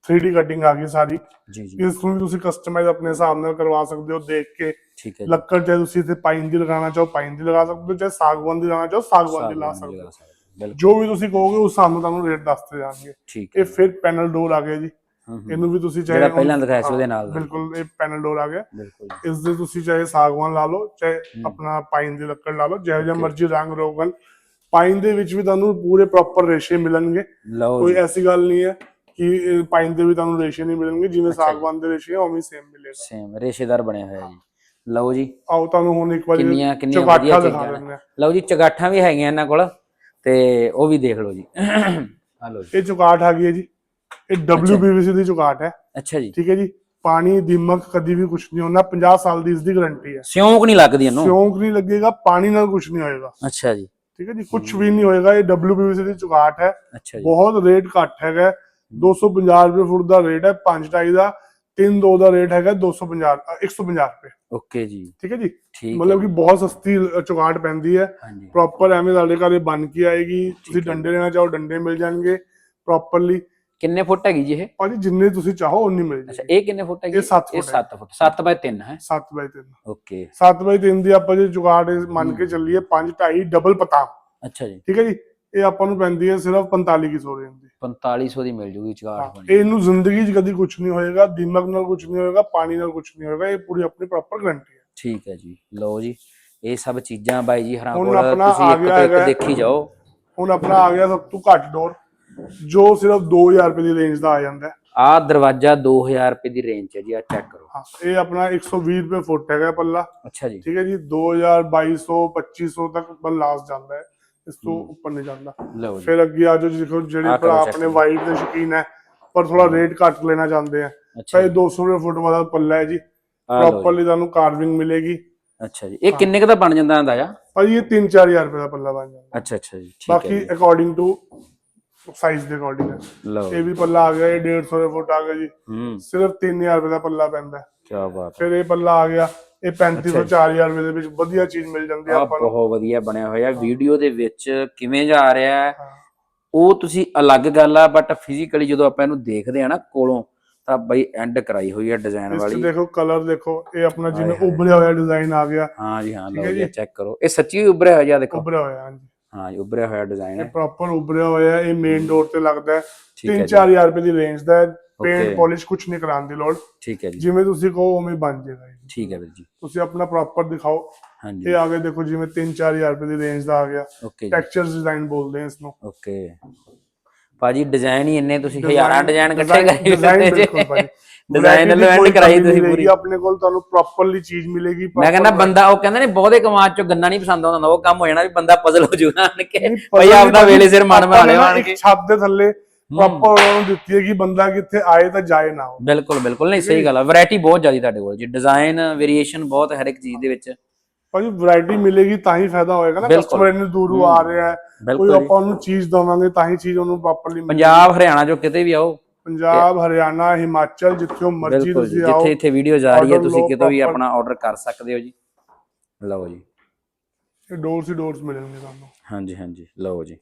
3D ਕਟਿੰਗ ਆ ਗਈ ਸਾਰੀ। ਜੀ ਜੀ। ਇਸ ਨੂੰ ਤੁਸੀਂ ਕਸਟਮਾਈਜ਼ ਆਪਣੇ ਹਿਸਾਬ ਨਾਲ ਕਰਵਾ ਸਕਦੇ ਹੋ ਦੇਖ ਕੇ। ਠੀਕ ਹੈ ਜੀ। ਲੱਕੜ ਚਾਹੇ ਤੁਸੀਂ ਇੱਥੇ ਪਾਈਨ ਦੀ ਲਗਾਉਣਾ ਚਾਹੋ ਪਾਈਨ ਦੀ ਲਗਾ ਸਕਦੇ ਹੋ ਚਾਹੇ ਸਾਗਵਾਨ ਦੀ ਲਗਾਉਣਾ ਚਾਹੋ ਸਾਗਵਾਨ ਦੀ ਲਾ ਸਾਗਵਾਨ ਸਕਦੇ ਲਗਾ ਹੋ। ਸਕਦੇ ਹੋ, ਜੋ ਵੀ ਤੁਸੀਂ ਕਹੋਗੇ ਉਸ ਹਿਸਾਬ ਨਾਲ ਤੁਹਾਨੂੰ ਰੇਟ ਦੱਸਦੇ ਜਾਣਗੇ। ਠੀਕ ਇਹ ਫਿਰ ਪੈਨਲ ਡੋਰ ਆ ਗਿਆ ਜੀ। ਇਹਨੂੰ ਵੀ ਤੁਸੀਂ ਚਾਹੇ ਜਿਹੜਾ ਪਹਿਲਾਂ ਦਿਖਾਇਆ ਸੀ ਉਹਦੇ ਨਾਲ। ਬਿਲਕੁਲ ਇਹ ਪੈਨਲ ਡੋਰ ਆ ਗਿਆ। ਇਸ ਦੇ ਤੁਸੀਂ ਚਾਹੇ ਸਾਗਵਾਨ ਲਾ ਲਓ ਚਾਹੇ। ਆਪਣਾ ਪਾਈਨ ਦੀ ਲੱਕੜ ਲਾ ਲਓ ਜਿਹੋ ਜਿਹਾ. ਮਰਜ਼ੀ ਰੰਗ ਰੋਗਨ ਪਾਈਨ ਦੇ ਵਿੱਚ ਵੀ ਤੁਹਾਨੂੰ ਪੂਰੇ ਪ੍ਰੋਪਰ ਰੇਸ਼ੇ ਮਿਲਣਗੇ। ਕੋਈ ਐਸੀ ਗੱਲ ਨਹੀਂ ਹੈ। ਕਿ ਪਾਈਨ ਦੇ ਵੀ ਤੁਹਾਨੂੰ ਰੇਸ਼ੇ ਨਹੀਂ ਮਿਲਣਗੇ ਜਿਵੇਂ। ਸਾਗਵਾਨ ਦੇ ਰੇਸ਼ੇ ਉਵੇਂ ਸੇਮ ਮਿਲੇਗਾ। ਸੇਮ ਰੇਸ਼ੇਦਾਰ ਬਣਿਆ ਹੋਇਆ ਜੀ। ਲਓ ਜੀ। ਆਓ ਤੁਹਾਨੂੰ ਹੁਣ ਇੱਕ ਵਾਰੀ ਕਿੰਨੀਆਂ ਕਿੰਨੀਆਂ ਵਧੀਆ ਚੀਜ਼ਾਂ। ਲਓ ਜੀ ਚਗਾਠਾਂ ਵੀ ਹੈਗੀਆਂ ਇਹਨਾਂ ਕੋਲ ਤੇ ਉਹ ਵੀ ਦੇਖ ਲਓ ਜੀ। ਆ ਲਓ ਜੀ। ਇਹ ਚੁਗਾਠ ਆ ਗਈ ਹੈ ਜੀ। ਇਹ WPVC ਦੀ ਚੁਗਾਠ ਹੈ। ਅੱਛਾ ਜੀ। ਠੀਕ ਹੈ ਜੀ। ਪਾਣੀ ਦੀਮਕ ਕਦੀ ਵੀ ਕੁਝ ਨਹੀਂ ਹੋਣਾ 50 ਸਾਲ ਦੀ ਇਸ ਦੀ ਗਾਰੰਟੀ ਹੈ। ਸਿਉਂਕ ਨਹੀਂ ਲੱਗਦੀ ਇਹਨੂੰ। ਸਿਉਂਕ ਨਹੀਂ ਲੱਗੇਗਾ ਪਾਣੀ ਨਾਲ ਕੁਝ ਨਹੀਂ ਹੋਏਗਾ। ਅੱਛਾ ਜੀ। ਠੀਕ ਹੈ ਜੀ। ਕੁਝ ਵੀ ਨਹੀਂ ਹੋਏਗਾ। ਇਹ WPVC ਦੀ ਚੁਗਾਠ ਹੈ। ਅੱਛਾ ਜੀ। ਬਹੁਤ ਰੇਟ ਘੱਟ ਹੈਗਾ। 250 ਰੁਪਏ ਫੁੱਟ ਦਾ ਰੇਟ ਹੈ 5 ਟਾਈ ਦਾ 3 2 ਦਾ ਰੇਟ ਹੈਗਾ 250 ਅ, 150 ਰੁਪਏ। ਓਕੇ ਜੀ। ਠੀਕ ਹੈ ਜੀ? ਮਤਲਬ ਕਿ ਬਹੁਤ ਸਸਤੀ ਅ, ਚੁਗਾਠ ਪੈਂਦੀ ਹੈ। ਪ੍ਰੋਪਰ ਐਵੇਂ ਤੁਹਾਡੇ ਘਰੇ ਬਣ ਕੇ ਆਏਗੀ। ਤੁਸੀਂ। ਡੰਡੇ ਲੈਣਾ ਚਾਹੋ ਡੰਡੇ ਮਿਲ ਜਾਣਗੇ ਪ੍ਰੋਪਰਲੀ ਕਿੰਨੇ ਫੁੱਟ ਹੈਗੀ ਜੀ ਇਹ? ਭਾਜੀ ਜਿੰਨੇ ਤੁਸੀਂ ਚਾਹੋ ਉਨੀ ਮਿਲ ਅੱਛਾ ਜਾਏਗੀ। ਇਹ ਕਿੰਨੇ ਫੁੱਟ ਹੈਗੀ? ਇਹ ਸੱਤ ਇਹ ਫੁੱਟ ਹੈ। 7 ਫੁੱਟ 7 ਬਾਈ 3 ਹੈ। 7 ਬਾਈ 3 ਓਕੇ। 7 ਬਾਈ 3 ਦੀ ਆਪਾਂ ਜੇ ਜੁਗਾੜ ਮੰਨ ਕੇ ਚੱਲੀਏ 5 2.5 ਡਬਲ ਪਤਾ। ਅੱਛਾ ਜੀ। ਠੀਕ ਹੈ ਜੀ? ਇਹ ਆਪਾਂ ਨੂੰ ਪੈਂਦੀ ਹੈ ਸਿਰਫ 4500 ਰੁਪਏ ਦੀ। 4500 ਦੀ ਮਿਲ ਜੂਗੀ ਹਾਂ, ਚਗਾਠ ਬਣੀ ਇਹਨੂੰ ਜ਼ਿੰਦਗੀ 'ਚ ਕਦੀ ਕੁਝ ਨਹੀਂ ਹੋਏਗਾ ਦਿਮਾਗ ਨਾਲ ਕੁਝ ਨਹੀਂ ਹੋਏਗਾ ਪਾਣੀ ਨਾਲ ਕੁਝ ਨਹੀਂ ਹੋਏਗਾ ਇਹ ਪੂਰੀ ਆਪਣੀ ਪ੍ਰੋਪਰ ਗਾਰੰਟੀ ਹੈ। ਠੀਕ ਹੈ ਜੀ ਲਓ ਜੀ ਇਹ ਸਭ ਚੀਜ਼ਾਂ ਬਾਈ ਜੀ ਹਰਾਂ ਹੁਣ ਕੋਲ ਆਪਣਾ ਤੁਸੀਂ ਆ ਇੱਕ ਗਿਆ ਤੋਂ ਇੱਕ ਹੈਗਾ। ਦੇਖੀ ਜਾਓ। ਹੁਣ ਆਪਣਾ ਆ ਗਿਆ ਸਭ ਤੋਂ ਘੱਟ ਡੋਰ ਜੋ ਸਿਰਫ 2000 ਰੁਪਏ ਦੀ ਰੇਂਜ ਦਾ ਆ ਜਾਂਦਾ ਹੈ। ਆਹ ਦਰਵਾਜ਼ਾ 2000 ਰੁਪਏ ਦੀ ਰੇਂਜ 'ਚ ਹੈ ਜੀ ਆ ਚੈੱਕ ਕਰੋ। ਹਾਂ ਇਹ ਆਪਣਾ 120 ਰੁਪਏ ਫੁੱਟ ਹੈਗਾ ਪੱਲਾ। ਅੱਛਾ ਜੀ। ਠੀਕ ਹੈ ਜੀ 2000 2200 2500 ਤੱਕ ਬਲ ਜਾਂਦਾ ਹੈ। ਇਸ ਤੋਂ। ਉੱਪਰ ਨਹੀਂ ਜਾਂਦਾ। ਫਿਰ ਅੱਗੇ ਆ ਜਾਓ ਜਿਹੜੇ ਭਰਾ ਆਪਣੇ। ਵਾਈਟ ਦੇ ਸ਼ੌਕੀਨ ਹੈ ਪਰ ਥੋੜਾ ਰੇਟ ਘੱਟ ਲੈਣਾ ਚਾਹੁੰਦੇ ਆ। ਤਾਂ ਇਹ ਜੀ। 200 ਰੁਪਏ ਫੁੱਟ ਵਾਲਾ ਪੱਲਾ ਹੈ ਜੀ। ਪ੍ਰੋਪਰਲੀ ਤੁਹਾਨੂੰ ਕਾਰਵਿੰਗ ਮਿਲੇਗੀ। ਅੱਛਾ ਜੀ। ਇਹ ਕਿੰਨੇ ਕੁ ਦਾ ਬਣ ਜਾਂਦਾ ਅੰਦਾਜ਼ਾ ਭਾਜੀ ਇਹ 3-4000 ਰੁਪਏ ਦਾ ਪੱਲਾ ਬਣ ਜਾਂਦਾ। ਅੱਛਾ ਅੱਛਾ ਜੀ ਠੀਕ ਬਾਕੀ ਹੈ ਜੀ। ਅਕੋਰਡਿੰਗ ਟੂ ਸਾਈਜ਼ ਦੇ ਅਕੋਰਡਿੰਗ ਹੈ। ਇਹ ਵੀ ਪੱਲਾ ਆ ਗਿਆ ਇਹ 150 ਰੁਪਏ ਫੁੱਟ ਆ ਗਿਆ ਜੀ। ਸਿਰਫ 3000 ਰੁਪਏ ਦਾ ਪੱਲਾ ਪੈਂਦਾ। ਕੀ ਬਾਤ ਫਿਰ ਇਹ ਪੱਲਾ ਆ ਗਿਆ। ਇਹ 3500 ਅੱਛਾ 4000 ਰੁਪਏ ਦੇ ਵਿੱਚ ਵਧੀਆ ਚੀਜ਼ ਮਿਲ ਜਾਂਦੀ ਹੈ ਆ ਆਪਾਂ ਨੂੰ। ਬਹੁਤ ਵਧੀਆ ਬਣਿਆ ਹੋਇਆ। ਵੀਡੀਓ ਦੇ ਵਿੱਚ ਕਿਵੇਂ ਜਾ ਰਿਹਾ ਹੈ ਹਾਂ। ਉਹ ਤੁਸੀਂ ਅਲੱਗ ਗੱਲ ਆ ਬਟ ਫਿਜ਼ੀਕਲੀ ਜਦੋਂ ਆਪਾਂ ਇਹਨੂੰ ਦੇਖਦੇ ਆ ਨਾ ਕੋਲੋਂ ਤਾਂ ਬਈ ਐਂਡ ਕਰਾਈ ਹੋਈ ਹੈ ਡਿਜ਼ਾਈਨ ਇਸ ਵਾਲੀ। ਦੇਖੋ ਕਲਰ ਦੇਖੋ ਇਹ ਆਪਣਾ ਜਿਵੇਂ। ਉਭਰਿਆ ਹੋਇਆ ਡਿਜ਼ਾਈਨ ਆ ਗਿਆ। ਹਾਂ ਜੀ ਹਾਂ ਲਓ ਹੈ ਜੀ ਜੀ। ਚੈੱਕ ਕਰੋ। ਇਹ ਸੱਚੀ ਹੀ ਉੱਭਰਿਆ ਹੋਇਆ ਜੀ ਦੇਖੋ? ਉਭਰਿਆ ਹੋਇਆ ਹਾਂਜੀ। ਹਾਂ ਜੀ ਉੱਭਰਿਆ ਹੋਇਆ ਡਿਜ਼ਾਈਨ ਇਹ ਹੈ। ਪ੍ਰੋਪਰ ਉਭਰਿਆ ਹੋਇਆ ਹੈ ਇਹ ਮੇਨ ਡੋਰ ਤੇ ਲੱਗਦਾ ਹੈ। ਠੀਕ ਹੈ ਜੀ। 3-4000 ਰੁਪਏ ਦੀ ਰੇਂਜ ਦਾ ਹੈ। ਪੇਂਟ. ਪਾਲਿਸ਼ ਕੁਝ ਨਹੀਂ ਕਰਾਉਣ ਦੀ ਲੋੜ। ਠੀਕ ਹੈ ਜੀ। ਜਿਵੇਂ ਤੁਸੀਂ ਕਹੋ ਉਵੇਂ ਬਣ ਜਾਏਗਾ ਇਹ। ਠੀਕ ਹੈ ਵੀਰ ਜੀ। ਤੁਸੀਂ ਆਪਣਾ ਪ੍ਰੋਪਰ ਦਿਖਾਓ। ਹਾਂਜੀ। ਇਹ ਆ ਗਿਆ ਦੇਖੋ ਜਿਵੇਂ 3-4000 ਰੁਪਏ ਦੀ ਰੇਂਜ ਦਾ ਆ ਗਿਆ। ਜੀ। ਟੈਕਸਚਰ ਡਿਜ਼ਾਈਨ ਬੋਲਦੇ ਆ ਇਸ ਨੂੰ ਓਕੇ ਭਾਜੀ ਡਿਜ਼ਾਈਨ ਹੀ ਇੰਨੇ ਤੁਸੀਂ ਹਜ਼ਾਰਾਂ ਡਿਜ਼ਾਈਨ ਇਕੱਠੇ ਕਰੀ ਫਿਰਦੇ ਜੀ। ਡਿਜ਼ਾਈਨ ਐਂਡ ਕਰਾਈ ਤੁਸੀਂ ਪੂਰੀ। ਆਪਣੇ ਕੋਲ ਤੁਹਾਨੂੰ ਪ੍ਰੋਪਰਲੀ ਚੀਜ਼ ਮਿਲੇਗੀ। ਮੈਂ ਕਹਿੰਦਾ ਬੰਦਾ ਉਹ ਕਹਿੰਦੇ ਨੇ ਬਹੁਤੇ ਕਮਾਦ ਚੋਂ ਗੰਨਾ ਨਹੀਂ ਪਸੰਦ ਆਉਂਦਾ ਉਹ ਕੰਮ ਹੋ ਜਾਣਾ ਵੀ ਬੰਦਾ ਪਜ਼ਲ ਹੋ ਜੂਗਾ ਆਣ ਕੇ। ਭਾਈ ਆਪਦਾ ਵੇਲੇ ਸਿਰ ਮਨ ਬਣਾ ਆਣ ਕੇ। ਛੱਤ ਦੇ ਥੱਲੇ ਪ੍ਰੋਪਰ ਉਹਨਾਂ ਨੂੰ ਦਿੱਤੀ ਹੈ ਕਿ ਬੰਦਾ ਕਿੱਥੇ ਆਏ ਤਾਂ ਜਾਏ ਨਾ ਉਹ ਬਿਲਕੁਲ ਬਿਲਕੁਲ। ਨਹੀਂ ਸਹੀ ਗੱਲ ਆ। ਵੈਰਾਈਟੀ ਬਹੁਤ ਜ਼ਿਆਦੀ ਤੁਹਾਡੇ ਕੋਲ ਜੀ। ਡਿਜ਼ਾਈਨ ਵੇਰੀਏਸ਼ਨ ਬਹੁਤ ਹਰ ਇੱਕ ਚੀਜ਼ ਦੇ ਵਿੱਚ। ਭਾਜੀ ਵੈਰਾਈਟੀ ਮਿਲੇਗੀ ਤਾਂ ਹੀ ਫਾਇਦਾ ਹੋਏਗਾ ਨਾ। ਕਸਟਮਰ ਇੰਨੇ ਦੂਰੋਂ ਆ ਰਿਹਾ ਹੈ ਕੋਈ। ਆਪਾਂ ਉਹਨੂੰ ਚੀਜ਼ ਦਵਾਂਗੇ ਤਾਂ ਹੀ ਚੀਜ਼ ਉਹਨੂੰ ਪ੍ਰੋਪਰਲੀ ਪੰਜਾਬ ਹਰਿਆਣਾ ਜੋ ਕਿਤੇ ਵੀ ਆਓ। ਪੰਜਾਬ ਹਰਿਆਣਾ ਹਿਮਾਚਲ ਜਿੱਥੇ ਮਰਜ਼ੀ ਤੁਸੀਂ ਆਓ ਜਿੱਥੇ ਇੱਥੇ ਵੀਡੀਓ ਜਾ ਰਹੀ ਹੈ ਤੁਸੀਂ ਕਿਤੋਂ ਵੀ। ਆਪਣਾ ਆਰਡਰ ਕਰ ਸਕਦੇ ਹੋ ਜੀ। ਲਓ ਜੀ। ਇਹ ਡੋਰਸ ਹੀ ਡੋਰਸ ਮਿਲਣਗੇ ਤੁਹਾਨੂੰ। ਹਾਂਜੀ ਹਾਂਜੀ। ਲਓ ਜੀ।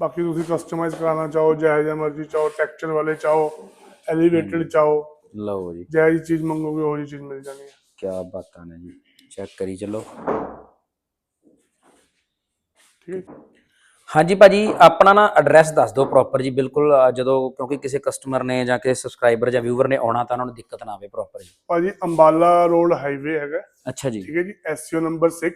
ਬਾਕੀ ਤੁਸੀਂ ਕਸਟਮਾਈਜ਼ ਕਰਾਉਣਾ ਚਾਹੋ ਜਿਹੋ ਜਿਹਾ ਮਰਜ਼ੀ ਚਾਹੋ ਟੈਕਸਚਰ ਵਾਲੇ ਚਾਹੋ ਐਲੀਵੇਟਡ ਚਾਹੋ। ਲਓ ਜੀ। ਜਿਹੋ ਜਿਹੀ ਚੀਜ਼ ਮੰਗੋਗੇ ਉਹ ਜਿਹੀ ਚੀਜ਼ ਮਿਲ ਜਾਣੀ ਹੈ। ਕੀ ਬਾਤਾਂ ਨੇ ਜੀ। ਚੈੱਕ ਕਰੀ ਚੱਲੋ। ਠੀਕ ਹੈ ਹਾਂਜੀ ਭਾਜੀ ਆਪਣਾ ਨਾ ਐਡਰੈਸ ਦੱਸ ਦਿਓ ਪ੍ਰੋਪਰ ਜੀ ਬਿਲਕੁਲ ਜਦੋਂ ਕਿਉਂਕਿ ਕਿਸੇ ਕਸਟਮਰ ਨੇ ਜਾਂ ਕਿਸੇ ਸਬਸਕ੍ਰਾਈਬਰ ਜਾਂ ਵਿਊਅਰ ਨੇ ਆਉਣਾ ਤਾਂ ਉਹਨਾਂ ਨੂੰ ਦਿੱਕਤ ਨਾ ਆਵੇ ਪ੍ਰੋਪਰ ਜੀ। ਭਾਜੀ ਅੰਬਾਲਾ ਰੋਡ ਹਾਈਵੇ ਹੈਗਾ। ਅੱਛਾ ਜੀ। ਠੀਕ ਹੈ ਜੀ SU number 6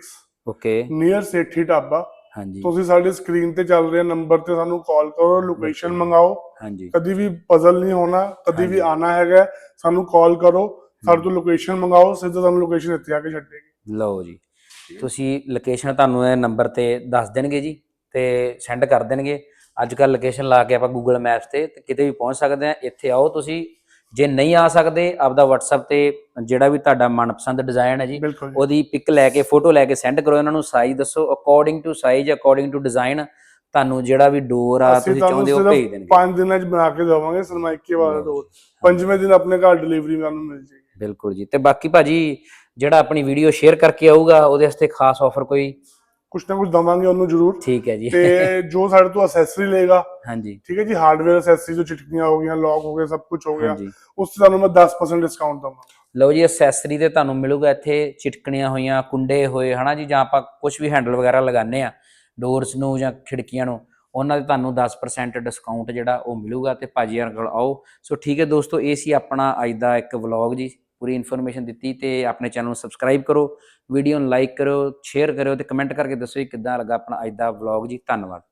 okay near Sethi dhaba. ਹਾਂਜੀ। ਤੁਸੀਂ ਸਾਡੇ ਸਕਰੀਨ ਤੇ ਚੱਲ ਰਹੇ ਨੰਬਰ ਤੇ ਸਾਨੂੰ ਕਾਲ ਕਰੋ ਲੋਕੇਸ਼ਨ ਮੰਗਾਓ। ਹਾਂਜੀ। ਕਦੀ ਵੀ ਪਜ਼ਲ ਨਹੀਂ ਹੋਣਾ ਕਦੀ ਵੀ। ਆਣਾ ਹੈਗਾ ਸਾਨੂੰ ਕਾਲ ਕਰੋ। ਸਾਡੇ ਤੋਂ ਲੋਕੇਸ਼ਨ ਮੰਗਾਓ ਸਿੱਧਾ ਤੁਹਾਨੂੰ ਲੋਕੇਸ਼ਨ ਇੱਥੇ ਆ ਕੇ ਛੱਡੇਗੀ। ਲਓ ਜੀ। ਤੁਸੀਂ ਲੋਕੇਸ਼ਨ ਤੁਹਾਨੂੰ ਇਹ ਨੰਬਰ ਤੇ ਦੱਸ ਦੇਣਗੇ ਜੀ ਤੇ ਸੈਂਡ ਕਰ ਦੇਣਗੇ। ਅੱਜ ਕੱਲ ਲੋਕੇਸ਼ਨ ਲਾ ਕੇ ਆਪਾਂ Maps ਤੇ ਤੇ ਕਿਤੇ ਵੀ ਪਹੁੰਚ ਸਕਦੇ ਆ ਇੱਥੇ ਆਓ ਤੁਸੀਂ ਜੇ ਨਹੀਂ ਆ ਸਕਦੇ ਆਪਦਾ WhatsApp ਤੇ ਜਿਹੜਾ ਵੀ ਤੁਹਾਡਾ ਮਨਪਸੰਦ ਡਿਜ਼ਾਈਨ ਹੈ ਜੀ। ਉਹਦੀ ਪਿਕ ਲੈ ਕੇ ਫੋਟੋ ਲੈ ਕੇ ਸੈਂਡ ਕਰੋ ਇਹਨਾਂ ਨੂੰ ਸਾਈਜ਼ ਦੱਸੋ according to size according to design ਤੁਹਾਨੂੰ ਜਿਹੜਾ ਵੀ ਡੋਰ ਆ ਤੁਸੀਂ ਚਾਹੁੰਦੇ ਹੋ ਭੇਜ ਦੇਣਗੇ। 5 ਦਿਨਾਂ ਚ ਬਣਾ ਕੇ ਦੇਵਾਂਗੇ ਸਰਮਾਈਕੇ ਵਾਲਾ ਰੋਡ ਪੰਜਵੇਂ ਦਿਨ ਆਪਣੇ ਘਰ ਡਿਲੀਵਰੀ ਤੁਹਾਨੂੰ ਮਿਲ ਜੇਗੀ ਬਿਲਕੁਲ ਜੀ। ਤੇ ਬਾਕੀ ਭਾਜੀ ਜਿਹੜਾ ਆਪਣੀ ਵੀਡੀਓ ਸ਼ੇਅਰ ਕਰਕੇ ਆਊਗਾ ਉਹਦੇ ਵਾਸਤੇ ਖਾਸ ਆਫਰ ਕੋਈ ਕੁਛ ਨਾ ਕੁਛ ਦਵਾਂਗੇ ਉਹਨੂੰ ਜ਼ਰੂਰ। ਠੀਕ ਹੈ ਜੀ। ਤੇ ਜੋ ਸਾਡੇ ਤੋਂ ਅਸੈਸਰੀ ਲਏਗਾ ਹਾਂਜੀ। ਠੀਕ ਹੈ ਜੀ ਹਾਰਡਵੇਅਰ ਅਸੈਸਰੀ ਜੋ ਚਿਟਕੀਆਂ ਹੋ ਗਈਆਂ ਲੌਕ ਹੋ ਗਏ ਸਭ ਕੁਝ ਹੋ ਗਿਆ ਉਸ ਤੇ ਤੁਹਾਨੂੰ ਮੈਂ 10% ਡਿਸਕਾਊਂਟ ਦਵਾਂਗਾ। ਲਓ ਜੀ ਐਕਸੈਸਰੀ ਤੇ ਤੁਹਾਨੂੰ ਮਿਲੂਗਾ ਇੱਥੇ ਚਿਟਕਣੀਆਂ ਹੋਈਆਂ ਕੁੰਡੇ ਹੋਏ ਹਨਾ ਜੀ ਜਾਂ ਆਪਾਂ ਕੁਝ ਵੀ ਹੈਂਡਲ ਵਗੈਰਾ ਲਗਾਉਂਦੇ ਆ ਡੋਰਸ ਨੂੰ ਜਾਂ ਖਿੜਕੀਆਂ ਨੂੰ ਉਹਨਾਂ ਤੇ ਤੁਹਾਨੂੰ 10% ਡਿਸਕਾਊਂਟ ਜਿਹੜਾ ਉਹ ਮਿਲੂਗਾ ਤੇ ਭਾਜੀ ਕੋਲ ਆਓ। ਸੋ ਠੀਕ ਹੈ ਦੋਸਤੋ ਇਹ ਸੀ ਆਪਣਾ ਅੱਜ ਦਾ ਇੱਕ ਵਲੌਗ ਜੀ। ਪੂਰੀ ਇਨਫੋਰਮੇਸ਼ਨ ਦਿੱਤੀ ਤੇ ਆਪਣੇ ਚੈਨਲ ਨੂੰ ਸਬਸਕ੍ਰਾਈਬ ਕਰੋ। ਵੀਡੀਓ ਨੂੰ ਲਾਈਕ ਕਰੋ ਸ਼ੇਅਰ ਕਰਿਓ ਤੇ ਕਮੈਂਟ ਕਰਕੇ ਦੱਸੋ ਕਿ ਕਿੱਦਾਂ ਲੱਗਾ ਆਪਣਾ ਅੱਜ ਦਾ ਵਲੌਗ ਜੀ। ਧੰਨਵਾਦ।